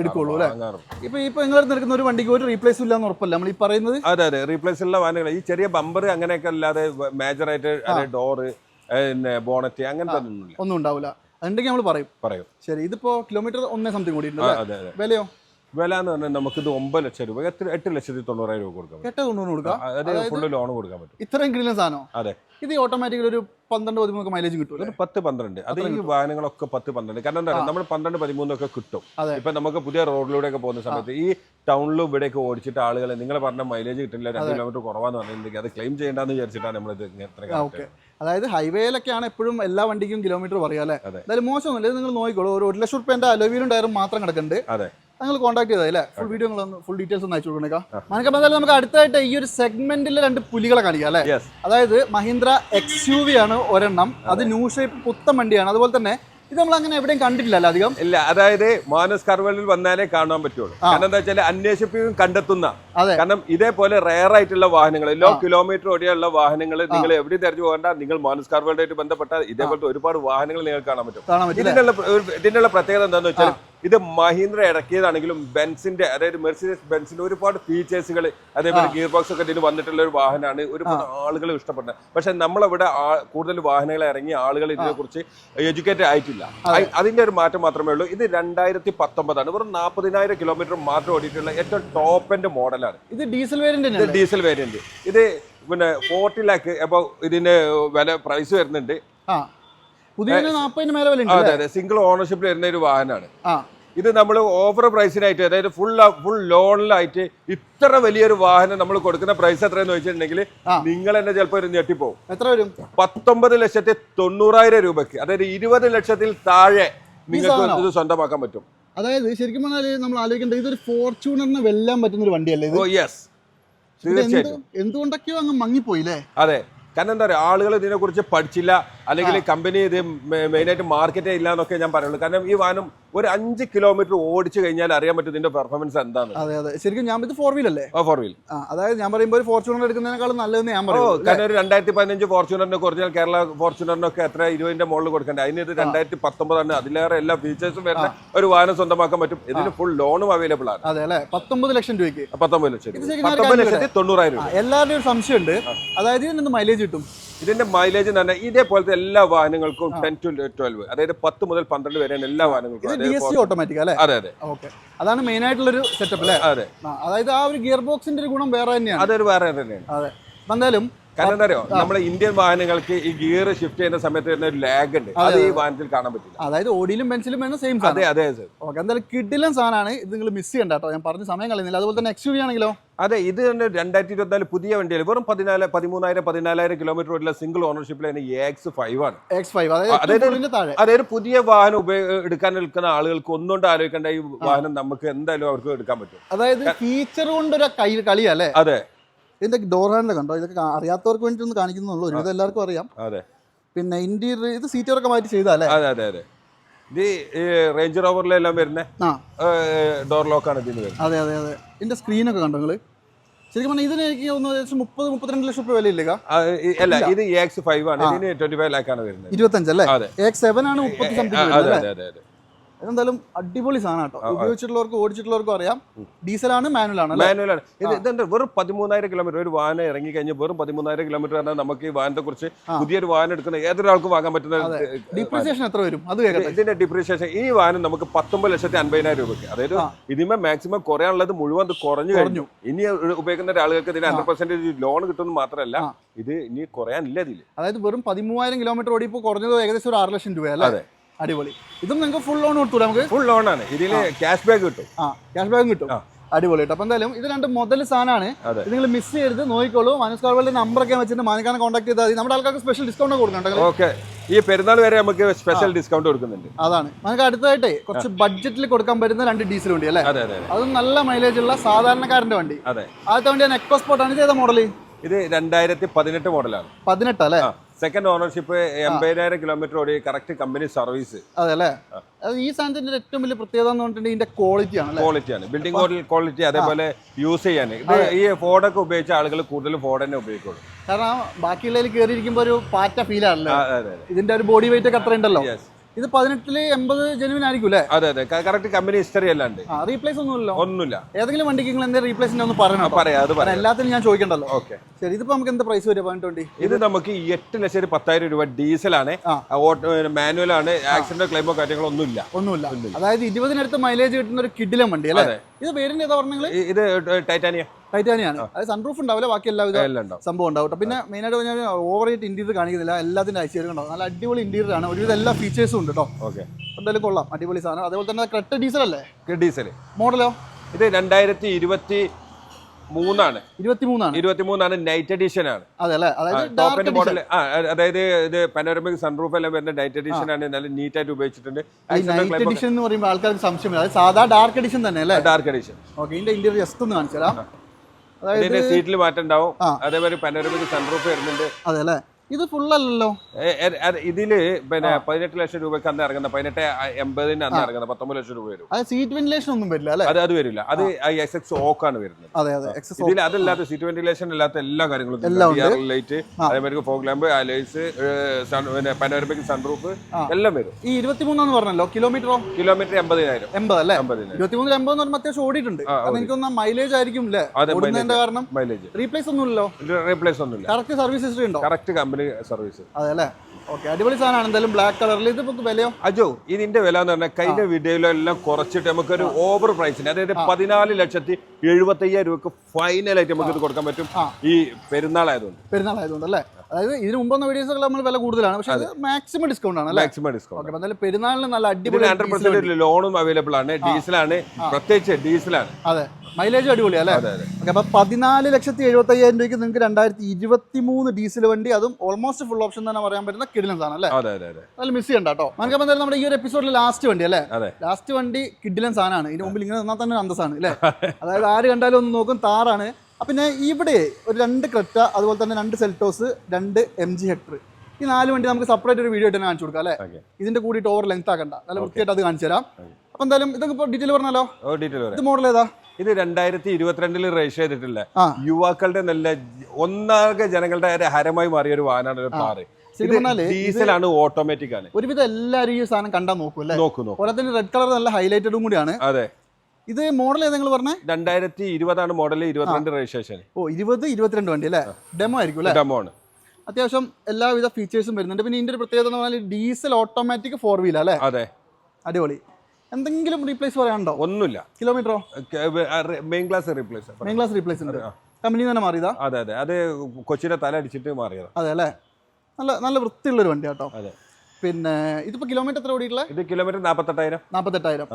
എടുക്കുള്ളൂ അല്ലേ? ഇപ്പൊ ഇപ്പൊ നിങ്ങൾ എടുക്കുന്ന ഒരു വണ്ടിക്ക് ഒരു റീപ്ലേസ് ഇല്ലാന്ന് ഉറപ്പല്ല? നമ്മൾ ഈ പറയുന്നത്? അതെ അതെ. റീപ്ലേസ് ഉള്ള വാഹനങ്ങൾ ഈ ചെറിയ ബമ്പർ അങ്ങനെയൊക്കെ അല്ലാതെ മേജർ ആയിട്ട് ഡോറ് പിന്നെ ബോണറ്റ് അങ്ങനത്തെ ഒന്നും ഉണ്ടാവില്ല അതുണ്ടെങ്കിൽ നമ്മൾ പറയും. പറയും. ശരി ഇതിപ്പോ കിലോമീറ്റർ ഒന്നേ സംതിങ് കൂടി വിലയോ? വില എന്ന് പറഞ്ഞാൽ നമുക്ക് ഇത് ഒമ്പത് ലക്ഷം രൂപ എത്ര എട്ട് ലക്ഷത്തി തൊണ്ണൂറായിരം രൂപ കൊടുക്കാം എട്ട് തൊണ്ണൂറ് കൊടുക്കാം. അതായത് ഫുള്ള് ലോൺ കൊടുക്കാൻ പറ്റും. ഇത്രയും കിടിലൻ സാധനം? അതെ. ഇത് ഓട്ടോമാറ്റിക്കലി ഒരു പന്ത്രണ്ട് പതിമൂന്നൊക്കെ മൈലേജ് കിട്ടും ഒരു പത്ത് പന്ത്രണ്ട്. അത് ഈ വാഹനങ്ങളൊക്കെ പത്ത് പന്ത്രണ്ട്. കാരണം എന്താ നമ്മൾ പന്ത്രണ്ട് പതിമൂന്നൊക്കെ കിട്ടും. ഇപ്പൊ നമുക്ക് പുതിയ റോഡിലൂടെ ഒക്കെ പോകുന്ന സമയത്ത് ഈ ടൗണിലും ഇവിടെയൊക്കെ ഓടിച്ചിട്ട് ആളുകൾ നിങ്ങൾ പറഞ്ഞ മൈലേജ് കിട്ടില്ല രണ്ട് കിലോമീറ്റർ കുറവാന്ന് പറഞ്ഞിട്ടുണ്ടെങ്കിൽ അത് ക്ലെയിം ചെയ്യേണ്ടെന്ന് വിചാരിച്ചിട്ടാണ് നമ്മൾ ഇത് ഓക്കെ. അതായത് ഹൈവേയിലൊക്കെയാണ് എപ്പോഴും എല്ലാ വണ്ടിക്കും കിലോമീറ്റർ പറയുക അല്ലേ? എന്തായാലും മോശമൊന്നുമില്ല ഇത് നിങ്ങൾ നോക്കിക്കോളൂ. ഒരു ഒരു ലക്ഷം റുപ്യന്റെ അലോവീലും ടയറും മാത്രം കിടക്കുന്നുണ്ട്. അതെ. നിങ്ങൾ കോൺടാക്ട് ചെയ്താൽ അല്ലേ? ഫുൾ വീഡിയോ നിങ്ങൾ ഫുൾ ഡീറ്റെയിൽസ് ഒന്ന് അയച്ചു കൊടുക്കണേക്കാം. മനക്കപ്പം എന്തായാലും നമുക്ക് അടുത്തായിട്ട് ഈ ഒരു സെഗ്മെന്റിലെ രണ്ട് പുലികളെ കാണിക്കാം അല്ലേ? അതായത് മഹീന്ദ്ര എക്സ് യു വി ആണ് ഒരെണ്ണം. അത്. ന്യൂ ഷേപ്പ് പുത്തൻ വണ്ടിയാണ്. അതുപോലെ തന്നെ ഇത് നമ്മൾ അങ്ങനെ എവിടെയും കണ്ടിട്ടില്ലല്ലോ അധികം? ഇല്ല അതായത് മാനസ് കർവലിൽ വന്നാലേ കാണാൻ പറ്റുള്ളൂ. കാരണം എന്താ വെച്ചാൽ അന്വേഷിപ്പിക്കും കണ്ടെത്തുന്ന. കാരണം ഇതേപോലെ റയർ ആയിട്ടുള്ള വാഹനങ്ങൾ എല്ലോ കിലോമീറ്റർ ഓടിയുള്ള വാഹനങ്ങൾ നിങ്ങൾ എവിടെ തെരഞ്ഞു പോകണ്ട. നിങ്ങൾ മാനസ് കർവലുമായിട്ട് ബന്ധപ്പെട്ട ഇതേപോലത്തെ ഒരുപാട് വാഹനങ്ങൾ നിങ്ങൾക്ക് കാണാൻ പറ്റും. ഇതിനുള്ള ഇതിനുള്ള പ്രത്യേകത എന്താണെന്ന് വെച്ചാൽ ഇത് മഹീന്ദ്ര ഇറക്കിയതാണെങ്കിലും ബെൻസിന്റെ അതായത് മെർസിഡസ് ബെൻസിന്റെ ഒരുപാട് ഫീച്ചേഴ്സുകൾ അതേപോലെ ഗിയർ ബോക്സ് ഒക്കെ ഇതിന് വന്നിട്ടുള്ള ഒരു വാഹനമാണ്. ഒരുപാട് ആളുകൾ ഇഷ്ടപ്പെടുന്നത്. പക്ഷെ നമ്മളിവിടെ കൂടുതൽ വാഹനങ്ങൾ ഇറങ്ങിയ ആളുകൾ ഇതിനെ കുറിച്ച് എഡ്യൂക്കേറ്റഡ് ആയിട്ടില്ല. അതിന്റെ ഒരു മാറ്റം മാത്രമേ ഉള്ളൂ. ഇത് രണ്ടായിരത്തി പത്തൊമ്പതാണ് വെറും നാൽപ്പതിനായിരം കിലോമീറ്റർ മാത്രം ഓടിയിട്ടുള്ള ഏറ്റവും ടോപ്പ് എൻഡ് മോഡലാണ് ഇത് ഡീസൽ വേരിയന്റ് ഡീസൽ വേരിയന്റ് ഇത് പിന്നെ ഫോർട്ടി ലാക്ക് അപ്പൊ ഇതിന് വില പ്രൈസ് വരുന്നുണ്ട്. അതെ അതെ സിംഗിൾ ഓണർഷിപ്പിൽ വരുന്ന ഒരു വാഹനമാണ്. ഇത് നമ്മൾ ഓഫർ പ്രൈസിനായിട്ട് അതായത് ഫുൾ ഫുൾ ലോണിലായിട്ട് ഇത്ര വലിയൊരു വാഹനം നമ്മൾ കൊടുക്കുന്ന പ്രൈസ് എത്രയെന്ന് ചോദിച്ചിട്ടുണ്ടെങ്കിൽ. നിങ്ങൾ തന്നെ ചിലപ്പോൾ ഒരു ഞെട്ടിപ്പോവും. എത്ര വരും? പത്തൊമ്പത് ലക്ഷത്തി തൊണ്ണൂറായിരം രൂപയ്ക്ക് അതായത് ഇരുപത് ലക്ഷത്തിൽ താഴെ നിങ്ങൾക്ക് ഇത് സ്വന്തമാക്കാൻ പറ്റും. അതായത് ശരിക്കും പറഞ്ഞാൽ നമ്മൾ ആലോചിക്കേണ്ടത് ഇതൊരു ഫോർച്യൂണറിന് വെല്ലാൻ പറ്റുന്ന ഒരു വണ്ടിയല്ലേ ഇത്? ഓ യെസ് എന്ത് തീർച്ചയായിട്ടും. എന്തുകൊണ്ടൊക്കെയോ അങ്ങ് മങ്ങിപ്പോയില്ലേ? അതെ. കാരണം എന്താ പറയുക ആളുകൾ ഇതിനെക്കുറിച്ച് പഠിച്ചില്ല അല്ലെങ്കിൽ കമ്പനി ഇത് മെയിനായിട്ട് മാർക്കറ്റേ ഇല്ല എന്നൊക്കെ ഞാൻ പറയുള്ളൂ. കാരണം ഈ വാഹനം ഒരു അഞ്ച് കിലോമീറ്റർ ഓടിച്ചു കഴിഞ്ഞാൽ അറിയാൻ പറ്റും ഇതിന്റെ പെർഫോമൻസ് എന്താണ് അതെ അതെ. ശരിക്കും ഞാൻ ഇത് ഫോർ വീൽ അല്ലേ? ഫോർ വീൽ അതായത് ഞാൻ പറയുമ്പോൾ ഒരു ഫോർച്യൂണർ എടുക്കുന്നതിനേക്കാളും നല്ലതെന്ന് ഞാൻ പറയും കാരണം ഒരു രണ്ടായിരത്തി പതിനഞ്ച് ഫോർച്യൂണറിനെ കുറഞ്ഞാൽ കേരള ഫോർച്യൂണറിനൊക്കെ എത്ര ഇരുപതിന്റെ മുകളിൽ കൊടുക്കണ്ടേ? അതിന് ഇത് രണ്ടായിരത്തി പത്തൊമ്പതാണ് അതിലേറെ എല്ലാ ഫീച്ചേഴ്സും വരുന്ന ഒരു വാഹനം സ്വന്തമാക്കാൻ പറ്റും. ഇതിന് ഫുൾ ലോണും അവൈലബിൾ ആണ്. അതെ അല്ലേ? പത്തൊമ്പത് ലക്ഷം രൂപയ്ക്ക്. പത്തൊമ്പത് ലക്ഷം. പത്തൊമ്പത് ലക്ഷത്തി തൊണ്ണൂറായിരം രൂപ. എല്ലാവരുടെയും ഒരു സംശയമുണ്ട്. അതായത് ഇതിന് മൈലേജ് കിട്ടും. ഇതിന്റെ മൈലേജ് എന്ന് പറഞ്ഞാൽ ഇതേപോലത്തെ എല്ലാ വാഹനങ്ങൾക്കും ടെൻ ടു ട്വൽവ് അതായത് പത്ത് മുതൽ പന്ത്രണ്ട് വരെയാണ് എല്ലാ വാഹനങ്ങൾക്കും. ഓട്ടോമാറ്റിക് അല്ലേ? അതെ അതെ. ഓക്കെ. അതാണ് മെയിൻ ആയിട്ടുള്ള ഒരു സെറ്റപ്പ് അല്ലേ? അതെ. അതായത് ആ ഒരു ഗിയർ ബോക്സിന്റെ ഒരു ഗുണം വേറെ തന്നെയാണ്. അതൊരു വേറെ തന്നെയാണ്. അതെ. എന്തായാലും കാരണം എന്താ അറിയോ? നമ്മുടെ ഇന്ത്യൻ വാഹനങ്ങൾക്ക് ഈ ഗിയർ ഷിഫ്റ്റ് ചെയ്യുന്ന സമയത്ത് വരുന്ന ഒരു ലാഗ് ഉണ്ട്. അത് ഈ വാഹനത്തിൽ കാണാൻ പറ്റില്ല. അതായത് ഓടിയിലും പെൻസിലും വേണം സെയിം അതെ അതെ സർ ഓക്കെ എന്തായാലും കിഡിലും സാധനമാണ്. ഇത് നിങ്ങൾ മിസ് ചെയ്യണ്ട കേട്ടോ. ഞാൻ പറഞ്ഞ സമയം കളയുന്നില്ല. അതുപോലെ തന്നെ എക്സ് യു ആണെങ്കിലോ? അതെ ഇത് തന്നെ രണ്ടായിരത്തി ഇരുപത്തിനാല് പുതിയ വണ്ടിയാണ് വെറും പതിനാല് പതിമൂന്നായിരം പതിനാലായിരം കിലോമീറ്റർ ഓടിയുള്ള സിംഗിൾ ഓണർഷിപ്പിൽ തന്നെ എക്സ് ഫൈവ് ആണ്. എക്സ് ഫൈവ് അതായത് അതായത് പുതിയ വാഹനം ഉപയോഗ എടുക്കാൻ നിൽക്കുന്ന ആളുകൾക്ക് ഒന്നുകൊണ്ട് ആലോചിക്കേണ്ട ഈ വാഹനം നമുക്ക് എന്തായാലും അവർക്ക് എടുക്കാൻ പറ്റും. അതായത് ഫീച്ചർ കൊണ്ടൊരു കളിയല്ലേ? കളിയാ അല്ലേ അതെ. ഇതിന്റെ ഡോർ ഹാൻഡിൽ കണ്ടോ? ഇതൊക്കെ അറിയാത്തവർക്ക് വേണ്ടി ഒന്ന് കാണിക്കുന്നുള്ളൂ. ഒരുവിധം എല്ലാവർക്കും അറിയാം. അതെ. പിന്നെ ഇന്റീരിയർ ഇത് സീറ്ററൊക്കെ മാറ്റി ചെയ്താലേ അതെ അതെ അതെ. ഇത് ഈ റേഞ്ച് റോവറിലെല്ലാം വരുന്ന? ഡോർ ലോക്കാണ് ഇതിന് വരുന്നത്. അതെ അതെ അതെ. ഇതിന്റെ സ്ക്രീനൊക്കെ കണ്ടോ നിങ്ങൾ? ശരിക്കും പറഞ്ഞാൽ ഇതിന് എനിക്ക് ഏകദേശം മുപ്പത് മുപ്പത്തിരണ്ട് ലക്ഷം രൂപ വിലയില്ലേ അല്ല ഇത് എക്സ് ഫൈവ് ആണ്. ഇതിന് ട്വന്റി ഫൈവ് ലാക്ക് ആണ് വരുന്നത്. ഇരുപത്തഞ്ചല്ലേ. എക്സ് സെവൻ ആണ് മുപ്പത്തി സംതിങ് അതെ അതെ അതെ. എന്തായാലും അടിപൊളി സാധനം കേട്ടോ. ഉപയോഗിച്ചിട്ടുള്ളവർക്കും ഓടിച്ചിട്ടുള്ളവർക്കും അറിയാം. ഡീസലാണ് മാനുവൽ ആണ് അല്ലേ? മാനുവൽ ആണ് ഇത് ഇതെന്താ വെറും പതിമൂന്നായിരം കിലോമീറ്റർ ഒരു വാഹനം ഇറങ്ങി കഴിഞ്ഞാൽ വെറും പതിമൂന്നായിരം കിലോമീറ്റർ ആണ് നമുക്ക് ഈ വാഹനത്തെ കുറിച്ച് പുതിയൊരു വാഹനം എടുക്കുന്ന ഏതൊരാൾക്കും വാങ്ങാൻ പറ്റുന്ന ഡിപ്രീസിയേഷൻ എത്ര വരും? അത് ഇതിന്റെ ഡിപ്രീസിയേഷൻ ഈ വാഹനം നമുക്ക് പത്തൊമ്പത് ലക്ഷത്തി അൻപതിനായിരം രൂപയ്ക്ക്. അതായത് ഇതിന്മേ മാക്സിമം കുറയാനുള്ളത് മുഴുവൻ കുറഞ്ഞു കഴിഞ്ഞു. ഇനി ഉപയോഗിക്കുന്ന ആളുകൾക്ക് ഇതിന് ഹൺഡ്രഡ് പെർസെന്റേജ് ലോൺ കിട്ടുമെന്ന് മാത്രമല്ല. ഇത് ഇനി കുറയാനില്ല ഇതിൽ അതായത് വെറും പതിമൂവായിരം കിലോമീറ്റർ ഓടിയപ്പോൾ കുറഞ്ഞത് ഏകദേശം ഒരു ആറ് ലക്ഷം രൂപ അല്ലേ. അടിപൊളി. ഇതും നിങ്ങൾക്ക് ഫുൾ ലോൺ കൊടുത്തൂടെ നമുക്ക്? ഫുൾ ലോൺ ആണ്. ഇതിൽ ക്യാഷ് ബാക്ക് കിട്ടും. ആ ക്യാഷ് ബാക്കും കിട്ടും. അടിപൊളി കേട്ടോ അപ്പൊ എന്തായാലും ഇത് രണ്ട് മുതൽ സാധനമാണ് നിങ്ങൾ മിസ് ചെയ്ത് നോക്കിക്കോളൂ. മനസ് കാർവലിന്റെ നമ്പർ ഒക്കെ വെച്ചിട്ട് മാനിക്കാനെ കോൺടാക്ട് ചെയ്താൽ മതി. നമ്മുടെ ആൾക്കാർക്ക് സ്പെഷ്യൽ ഡിസ്കൗണ്ട് കൊടുക്കണം ഓക്കെ ഈ പെരുന്നാൾ വരെ നമുക്ക് സ്പെഷ്യൽ ഡിസ്കൗണ്ട് കൊടുക്കുന്നുണ്ട്. അതാണ്. നമുക്ക് അടുത്തതായിട്ടേ കുറച്ച് ബഡ്ജറ്റിൽ കൊടുക്കാൻ പറ്റുന്ന രണ്ട് ഡീസൽ വണ്ടി അല്ലേ? അത്. നല്ല മൈലേജ് ഉള്ള സാധാരണക്കാരന്റെ വണ്ടി. അതെ. ആദ്യത്തെ വണ്ടിയാണ് എക്കോസ്പോർട്ട് ആണ് ചെയ്ത മോഡൽ ഇത് രണ്ടായിരത്തി പതിനെട്ട് മോഡലാണ് പതിനെട്ട് അല്ലേ? സെക്കൻഡ് ഓണർഷിപ്പ് എൺപതിനായിരം കിലോമീറ്റർ ഓടി കറക്റ്റ് കമ്പനി സർവീസ് അതെ അല്ലേ അത് ഈ സാധനത്തിന്റെ ഏറ്റവും വലിയ പ്രത്യേകത എന്ന് പറഞ്ഞിട്ടുണ്ടെങ്കിൽ ഇതിന്റെ ക്വാളിറ്റി ആണ് ക്വാളിറ്റിയാണ് ബിൽഡിംഗ് ക്വാളിറ്റി അതേപോലെ യൂസ് ചെയ്യാൻ. ഇത് ഈ ഫോർഡൊക്കെ ഉപയോഗിച്ച ആളുകൾ കൂടുതലും ഫോർഡ് തന്നെ ഉപയോഗിക്കുള്ളൂ. കാരണം ബാക്കിയുള്ളതിൽ കയറിയിരിക്കുമ്പോൾ ഒരു പാറ്റ ഫീൽ ആണല്ലോ. ഇതിന്റെ ഒരു ബോഡി വെയിറ്റ് ഒക്കെ അത്ര ഉണ്ടല്ലോ യെസ് ഇത് പതിനെട്ടിൽ എൺപത് ജനുവിൻ ആയിരിക്കും അല്ലേ അതെ അതെ. കറക്റ്റ് കമ്പനി ഹിസ്റ്ററി എല്ലാം ഉണ്ട് ഒന്നും റീപ്ലേസ് ഒന്നുമില്ല ഒന്നുമില്ല. ഏതെങ്കിലും വണ്ടിക്ക് നിങ്ങൾ എന്തെങ്കിലും റീപ്ലേസിന്റെ ഒന്ന് പറയണം പറയാം അത് പറയാം. എല്ലാത്തിനും ഞാൻ ചോദിക്കണ്ടല്ലോ. ഓക്കെ. ശരി ഇതിപ്പോ നമുക്ക് എന്താ പ്രൈസ് വരിക? പതിനെട്ട് ഇത് നമുക്ക് എട്ട് ലക്ഷത്തി പത്തായിരം രൂപ ഡീസൽ ആണ്. മാനുവൽ ആണ് ആക്സിഡന്റ് ക്ലെയിമോ കാര്യങ്ങളോ ഒന്നുമില്ല. ഒന്നുമില്ല. അതായത് ഇരുപതിനടുത്ത് മൈലേജ് കിട്ടുന്ന ഒരു കിഡിലം വണ്ടി അല്ലേ. ഇത് പേരിന്റെ ഏതാ പറഞ്ഞത് ഇത് ടൈറ്റാനിയ. ടൈറ്റാനിയാണ്. അത് സൺറൂഫ് ഉണ്ടാവില്ല ബാക്കി എല്ലാവിധ സംഭവം ഉണ്ടാവും പിന്നെ മെയിനായിട്ട് പറഞ്ഞാൽ ഓവർ ആയിട്ട് ഇന്റീരിയർ കാണിക്കുന്നില്ല. എല്ലാത്തിന്റെ ഐശ്വര്യം ഉണ്ടാവും നല്ല അടിപൊളി ഇന്റീരിയർ ആണ്. ഒരുവിധം എല്ലാ ഫീച്ചേഴ്സും ഉണ്ട് കേട്ടോ. ഓക്കെ. എന്തായാലും കൊള്ളാം. അടിപൊളി സാധനം. അതേപോലെ തന്നെ ക്രെട്ട ഡീസൽ അല്ലേ? ഡീസൽ മോഡലോ? ഇത് രണ്ടായിരത്തി ഇരുപത്തി മൂന്നാണ്. ഇരുപത്തിമൂന്നാണ്. ഇരുപത്തി മൂന്നാണ് നൈറ്റ് എഡിഷൻ ആണ്. അതെ അതായത് ടോപ്പ് ഡാർക്ക് എൻഡ് മോഡൽ അതായത് ഇത് പനോരമിക് സൺറൂഫ് എല്ലാം വരുന്ന നൈറ്റ് എഡിഷൻ ആണ്. നല്ല നീറ്റ് ആയിട്ട് ഉപയോഗിച്ചിട്ടുണ്ട്. നൈറ്റ് എഡിഷൻ എന്ന് പറയുമ്പോൾ ആൾക്കാർക്ക് സംശയമില്ല. സാധാ ഡാർക്ക് എഡിഷൻ തന്നെ അല്ലേ? ഡാർക്ക് എഡിഷൻ ഓക്കെ ഇതിന്റെ ഇന്റീരിയർ ജസ്റ്റ് ഒന്ന് കാണിച്ചു തരാം അതായത് ഇതിന്റെ സീറ്റിൽ മാറ്റം ഉണ്ടാവും. അതേപോലെ പനോരമിക് സൺറൂഫ് വരുന്നുണ്ട്. അതെ അല്ലേ? ഇത് ഫുൾ അല്ലല്ലോ. ഇതിൽ പിന്നെ പതിനെട്ട് ലക്ഷം രൂപയ്ക്ക് അന്ന് ഇറങ്ങുന്ന പതിനെട്ട് എൺപതിന് അന്ന് ഇറങ്ങുന്ന പത്തൊമ്പത് ലക്ഷം രൂപ വരും. അത് സീറ്റ് വെന്റിലേഷൻ ഒന്നും വരില്ല അല്ലേ? അത് അത് വരില്ല. അത് എസ് എക്സ് ഓക്ക് ആണ് വരുന്നത്. അതെ അതെ. ഇതിൽ അതല്ലാത്ത സീറ്റ് വെന്റിലേഷൻ അല്ലാത്ത എല്ലാ കാര്യങ്ങളും. ലൈറ്റ് അതേമാതിരി ഫോഗ് ലാമ്പ് അലൈസ് പിന്നെ പനോരമിക് സൺറൂഫ് ആ. എല്ലാം വരും. ഈ ഇരുപത്തിമൂന്നാന്ന് പറഞ്ഞല്ലോ കിലോമീറ്ററോ കിലോമീറ്റർ എൺപതിനായിരം. എൺപത് അല്ലേ ഇരുപത്തിമൂന്നിൽ എൺപത് എന്ന് പറയുമ്പോൾ അത്യാവശ്യം ഓടിയിട്ടുണ്ട്. എനിക്കൊന്ന് മൈലേജ് ആയിരിക്കും അല്ലേ കാരണം മൈലേജ് റീപ്ലേസ് ഒന്നുമില്ലല്ലോ. റീപ്ലേസ് ഒന്നുമില്ല. കറക്റ്റ് സർവീസ് ഹിസ്റ്ററി ഉണ്ടോ? Correct company service. അതെ അല്ലേ ഓക്കെ അടിപൊളി സാധനമാണ്. എന്തായാലും ബ്ലാക്ക് കളറിൽ ഇത് നമുക്ക് വിലയോ? അജോ ഇതിന്റെ വില എന്ന് പറഞ്ഞാൽ കഴിഞ്ഞ വീഡിയോയിലെല്ലാം കുറച്ചിട്ട് നമുക്കൊരു ഓവർ പ്രൈസിന് അതായത് പതിനാല് ലക്ഷത്തി എഴുപത്തി അയ്യായിരം രൂപക്ക് ഫൈനലായിട്ട് നമുക്ക് ഇത് കൊടുക്കാൻ പറ്റും. ഈ പെരുന്നാളായതുകൊണ്ട്. പെരുന്നാൾ ആയതുകൊണ്ട് അല്ലേ അതായത് ഇതിന് മുമ്പ് വീഡിയോസൊക്കെ നമ്മൾ വില കൂടുതലാണ്. പക്ഷേ അത്. മാക്സിമം ഡിസ്കൗണ്ട് ആണ് മാക്സിമം ഡിസ്കൗണ്ട് എന്തായാലും പെരുന്നാളിന് നല്ല അടിപൊളി ഹൺഡ്രഡ് പെർസെന്റ് ലോണും അവൈലബിൾ ആണ്. ഡീസലാണ് പ്രത്യേകിച്ച് ഡീസലാണ് അതെ. മൈലേജ് അടിപൊളിയാണ് അല്ലേ? ഓക്കെ അപ്പൊ പതിനാല് ലക്ഷത്തി എഴുപത്തി അയ്യായിരം രൂപയ്ക്ക് നിങ്ങൾക്ക് രണ്ടായിരത്തി ഇരുപത്തി മൂന്ന് ഡീസൽ വണ്ടി അതും ഓൾമോസ്റ്റ് ഫുൾ ഓപ്ഷൻ തന്നെ പറയാൻ പറ്റുന്ന കിഡിലൻസ് ആണ് അല്ലേ? അതെ അതെ അതെ. അതിൽ മിസ് ചെയ്യണ്ട കേട്ടോ. നമുക്ക് അപ്പോൾ എന്തായാലും നമ്മുടെ ഈ ഒരു എപ്പിസോഡിൽ ലാസ്റ്റ് വണ്ടി അല്ലേ? ലാസ്റ്റ് വണ്ടി കിഡിലൻ സാധനമാണ്. ഇതിന് മുമ്പിൽ ഇങ്ങനെ നിന്നാൽ തന്നെ അന്തസ്സാണ് അല്ലേ? അതായത് ആര് കണ്ടാലും ഒന്ന് നോക്കും. താറാണ്. പിന്നെ ഇവിടെ ഒരു രണ്ട് ക്രെറ്റ അതുപോലെ തന്നെ രണ്ട് സെൽറ്റോസ് രണ്ട് എം ജി ഹെക്ടർ. ഈ നാല് വണ്ടി നമുക്ക് സെപ്പറേറ്റ് ഒരു വീഡിയോ ആയിട്ട് തന്നെ കാണിച്ചു കൊടുക്കാം അല്ലേ? ഇതിന്റെ കൂടി ഓവർ ലെങ്ത് ആക്കണ്ട. നല്ല വൃത്തിയായിട്ട് അത് കാണിച്ചു തരാം. അപ്പൊ എന്തായാലും ഇതൊക്കെ ഇപ്പോൾ ഡീറ്റെയിൽ പറഞ്ഞാലോ? ഓ ഡീറ്റെയിൽ ഇത് മോഡൽ ഏതാ? ഇത് രണ്ടായിരത്തി ഇരുപത്തിരണ്ടിൽ രജിസ്റ്റർ ചെയ്തിട്ടില്ല യുവാക്കളുടെ നല്ല ഒന്നാകെ ജനങ്ങളുടെ ഹരമായി മാറിയ ഒരു വാഹനമാണ് ഒരു കാറ് ഡീസലാണ് ഓട്ടോമാറ്റിക് ആണ് ഒരുവിധം എല്ലാവരും ഈ സാധനം കണ്ടാൽ നോക്കും അല്ലേ? നോക്കൂ നോക്കൂ. പോലെ തന്നെ റെഡ് കളർ നല്ല ഹൈലൈറ്റഡും കൂടിയാണ്. അതെ. ഇത് മോഡൽ ഏതാ നിങ്ങൾ പറഞ്ഞേ? രണ്ടായിരത്തി ഇരുപതാണ് മോഡൽ ഇരുപത്തിരണ്ട് രജിസ്ട്രേഷൻ ഓ ഇരുപത് ഇരുപത്തിരണ്ട് വണ്ടി അല്ലേ? ഡെമോ ആയിരിക്കും അല്ലേ? ഡെമോ ആണ്. അത്യാവശ്യം എല്ലാവിധ ഫീച്ചേഴ്സും വരുന്നുണ്ട്. പിന്നെ ഇതിന്റെ ഒരു പ്രത്യേകത എന്ന് പറഞ്ഞാൽ ഡീസൽ ഓട്ടോമാറ്റിക് ഫോർ വീലർ അല്ലേ? അതെ. അടിപൊളി. എന്തെങ്കിലും റീപ്ലേസ് പറയാനുണ്ടോ? ഒന്നുമില്ല. കിലോമീറ്ററോ main class replace main class replace ഉണ്ട്. കമ്പനി തന്നെ മാറിയതാ? അതെ അതെ. അത് കൊച്ചിനെ തല അടിച്ചിട്ട് മാറിയത്. അതെ അല്ലേ? നല്ല നല്ല വൃത്തിയുള്ള ഒരു വണ്ടി കേട്ടോ അതെ. പിന്നെ ഇതിപ്പോ കിലോമീറ്റർ എത്ര ഓടിയിട്ടുള്ള? ഇത് കിലോമീറ്റർ നാൽപ്പത്തെട്ടായിരം നാൽപ്പത്തെട്ടായിരം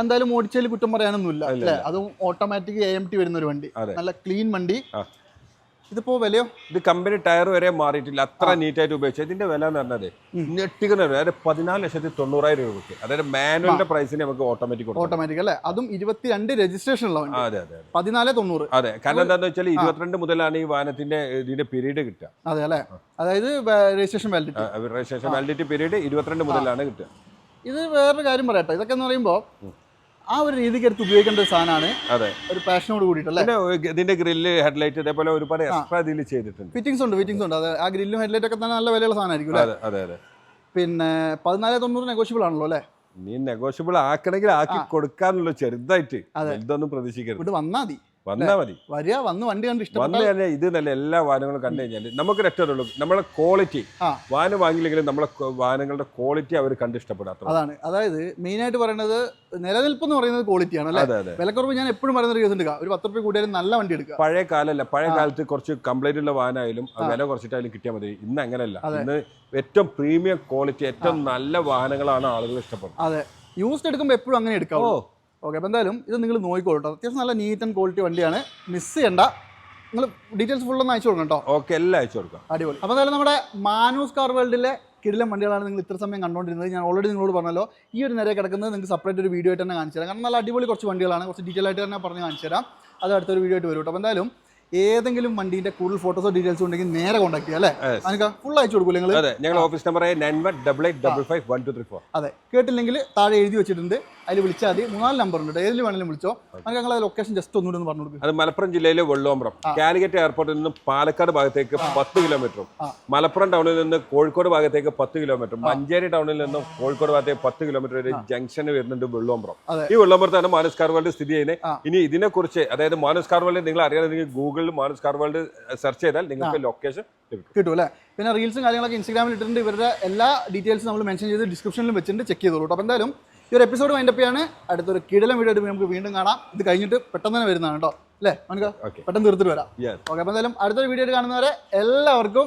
എന്തായാലും ഓടിച്ചതിൽ കുറ്റം പറയാനൊന്നുമില്ല. അല്ലേ? അതും ഓട്ടോമാറ്റിക് എ എം ടി വരുന്ന ഒരു വണ്ടി നല്ല ക്ലീൻ വണ്ടി. ഇതിപ്പോ വിലയോ? ഇത് കമ്പനി ടയർ വരെ മാറിയിട്ടില്ല. അത്ര നീറ്റായിട്ട് ഉപയോഗിച്ചു ഇതിന്റെ വില എന്ന് പറഞ്ഞത് ഞെട്ടിക്കുന്ന. അതായത് പതിനാല് ലക്ഷത്തി തൊണ്ണൂറായിരം രൂപയ്ക്ക് അതായത് മാനുവലിന്റെ പ്രൈസിന് നമുക്ക് ഓട്ടോമാറ്റിക് ഓട്ടോമാറ്റിക് അല്ലേ? അതും ഇരുപത്തിരണ്ട് രജിസ്ട്രേഷൻ ഉള്ള അതെ അതെ പതിനാല് തൊണ്ണൂറ്. അതെ. കാരണം എന്താണെന്ന് വെച്ചാൽ ഇരുപത്തിരണ്ട് മുതലാണ് ഈ വാഹനത്തിന്റെ ഇതിന്റെ പീരീഡ് കിട്ടുക. അതെ അല്ലേ? അതായത് registration validity registration validity period ഇരുപത്തിരണ്ട് മുതലാണ് കിട്ടുക. ഇത് വേറൊരു കാര്യം പറയട്ടെ. ഇതൊക്കെ എന്ന് പറയുമ്പോൾ ആ ഒരു രീതിക്ക് എടുത്ത് ഉപയോഗിക്കേണ്ട ഒരു സാധനമാണ് അതെ. ഒരു പാഷനോട് കൂടിയിട്ടല്ലേ ഇതിന്റെ ഗ്രില്ല് ഹെഡ്ലൈറ്റ് ഇതേപോലെ ഒരുപാട് എക്സ്ട്രാ ഇതിൽ ചെയ്തിട്ടുണ്ട്. ഫിറ്റിംഗ്സ് ഉണ്ട് ഫിറ്റിംഗ്സ് ഉണ്ട്. അതെ ആ ഗ്രില്ലും ഹെഡ്ലൈറ്റ് ഒക്കെ തന്നെ നല്ല വിലയുള്ള സാധനമായിരിക്കും അതെ അതെ അതെ. പിന്നെ പതിനാല് തൊണ്ണൂറ് നെഗോഷ്യബിൾ ആണല്ലോ അല്ലേ? നീ നെഗോഷ്യബിൾ ആക്കണമെങ്കിൽ ആക്കി കൊടുക്കാന്നുള്ള ചെറുതായിട്ട്. ഇതൊന്നും പ്രതീക്ഷിക്കരുത്. ഇവിടെ വന്നാൽ മതി. വന്നാ മതി. വരിക വന്ന് വണ്ടി കണ്ട് ഇഷ്ടപ്പെട്ട ഇത് നല്ല എല്ലാ വാഹനങ്ങളും കണ്ടു കഴിഞ്ഞാൽ നമുക്ക് രക്ഷയുള്ളൂ. നമ്മളെ ക്വാളിറ്റി വാഹനം വാങ്ങിയില്ലെങ്കിലും നമ്മളെ വാഹനങ്ങളുടെ ക്വാളിറ്റി അവർ കണ്ട് ഇഷ്ടപ്പെടാത്ത അതാണ്. അതായത് മെയിനായിട്ട് പറയുന്നത് നിലനിൽപ്പ് എന്ന് പറയുന്നത് ക്വാളിറ്റിയാണ് അല്ലേ? വിലക്കുറവ് ഞാൻ എപ്പോഴും പറയുന്ന ഒരു കേസ് ഉണ്ട് ഒരു പത്ത് റുപ്യ കൂടിയാലും നല്ല വണ്ടി എടുക്കുക. പഴയ കാലമല്ല പഴയ കാലത്ത് കുറച്ച് കംപ്ലൈന്റ് ഉള്ള വാഹനമായാലും വില കുറച്ചിട്ടായാലും കിട്ടിയാൽ മതി. ഇന്ന് അങ്ങനെയല്ല. ഇന്ന് ഏറ്റവും പ്രീമിയം ക്വാളിറ്റി ഏറ്റവും നല്ല വാഹനങ്ങളാണ് ആളുകൾ ഇഷ്ടപ്പെടുന്നത്. അതെ. യൂസ്ഡ് എടുക്കുമ്പോൾ എപ്പോഴും അങ്ങനെ എടുക്കാം ഓ. ഓക്കെ അപ്പോൾ എന്തായാലും ഇത് നിങ്ങൾ നോക്കിക്കോളൂ കേട്ടോ അത്യാവശ്യം നല്ല നീറ്റ് ആൻഡ് ക്വാളിറ്റി വണ്ടിയാണ്. മിസ് ചെയ്യണ്ട. നിങ്ങൾ ഡീറ്റെയിൽസ് ഫുൾ ഒന്ന് അയച്ചു കൊടുക്കണം കേട്ടോ ഓക്കെ എല്ലാം അയച്ചു കൊടുക്കാം. അടിപൊളി. അപ്പോൾ എന്തായാലും നമ്മുടെ മാനൂസ് കാർ വേൾഡിലെ കിടിലം വണ്ടികളാണ് നിങ്ങൾ ഇത്ര സമയം കണ്ടുകൊണ്ടിരുന്നത് ഞാൻ ഓൾറെഡി നിങ്ങളോട് പറഞ്ഞല്ലോ ഈ ഒരു നിരയെ കിടക്കുന്നത് നിങ്ങൾക്ക് സെപ്പറേറ്റ് ഒരു വീഡിയോ ആയിട്ട് തന്നെ കാണിച്ചു തരാം. കാരണം നല്ല അടിപൊളി കുറച്ച് വണ്ടികളാണ്. കുറച്ച് ഡീറ്റെയിൽ ആയിട്ട് തന്നെ പറഞ്ഞ് കാണിച്ചു തരാം. അത് അടുത്തൊരു വീഡിയോ ആയിട്ട് വരും കേട്ടോ അപ്പോൾ എന്തായാലും ഏതെങ്കിലും വണ്ടിന്റെ കൂടുതൽ ഫോട്ടോസോ ഡീറ്റെയിൽസ് ഉണ്ടെങ്കിൽ നേരെ കോൺടാക്ട് ചെയ്യാം അല്ലേ. ഫുൾ അയച്ചു കൊടുക്കൂല്ലേ നിങ്ങൾ office number nine one double eight double five one two three four അതെ കേട്ടില്ലെങ്കിൽ താഴെ എഴുതി വെച്ചിട്ടുണ്ട്. അതിൽ വിളിച്ചാൽ മതി. മൂന്നാൽ നമ്പർ ഉണ്ട് ഏതിൽ വേണമെങ്കിലും വിളിച്ചോ. നമുക്ക് ഞങ്ങൾ ലൊക്കേഷൻ ജസ്റ്റ് ഒന്നുകൂടി ഒന്ന് പറഞ്ഞു കൊടുക്കും. അത് മലപ്പുറം ജില്ലയിലെ വെള്ളോമ്പ്രം. കാലിക്കറ്റ് എയർപോർട്ടിൽ നിന്ന് പാലക്കാട് ഭാഗത്തേക്ക് പത്ത് കിലോമീറ്ററും മലപ്പുറം ടൗണിൽ നിന്ന് കോഴിക്കോട് ഭാഗത്തേക്ക് പത്ത് കിലോമീറ്റർ മഞ്ചേരി ടൗണിൽ നിന്ന് കോഴിക്കോട് ഭാഗത്തേക്ക് പത്ത് കിലോമീറ്റർ ഒരു ജംഗ്ഷൻ വരുന്നുണ്ട് വെള്ളോമ്പ്രം. ഈ വെള്ളോമ്പ്രത്താണ് മാനസ് കാർ വേൾഡ് സ്ഥിതി ചെയ്യുന്നത് ഇനി ഇതിനെക്കുറിച്ച് അതായത് മാനസ് കാർ വേൾഡ് നിങ്ങൾ അറിയാമെങ്കിൽ ഗൂഗിളിൽ മാനസ് കാർ വേൾഡ് സെർച്ച് ചെയ്താൽ നിങ്ങൾക്ക് ലൊക്കേഷൻ കിട്ടും അല്ലേ? പിന്നെ റീൽസും കാര്യങ്ങളൊക്കെ ഇൻസ്റ്റാഗ്രാമിൽ ഇട്ടിട്ടുണ്ട്. ഇവരുടെ എല്ലാ ഡീറ്റെയിൽസും നമ്മൾ മെൻഷൻ ചെയ്ത് ഡിസ്ക്രിപ്ഷനിലും വെച്ചിട്ടുണ്ട്. ചെക്ക് ചെയ്തോളൂ അപ്പോൾ എന്തായാലും ഈ ഒരു എപ്പിസോഡ് വൈൻഡപ്പ് ചെയ്യാണ്. അടുത്തൊരു കിടലം വീഡിയോ എടുക്കുമ്പോൾ നമുക്ക് വീണ്ടും കാണാം. ഇത് കഴിഞ്ഞിട്ട് പെട്ടെന്ന് തന്നെ വരുന്നതാണ് കേട്ടോ. അല്ലേ Okay. പെട്ടെന്ന് തീർത്തിട്ട് വരാം. ഓക്കെ അപ്പോൾ എന്തായാലും അടുത്തൊരു വീഡിയോ കാണുന്നവരെ എല്ലാവർക്കും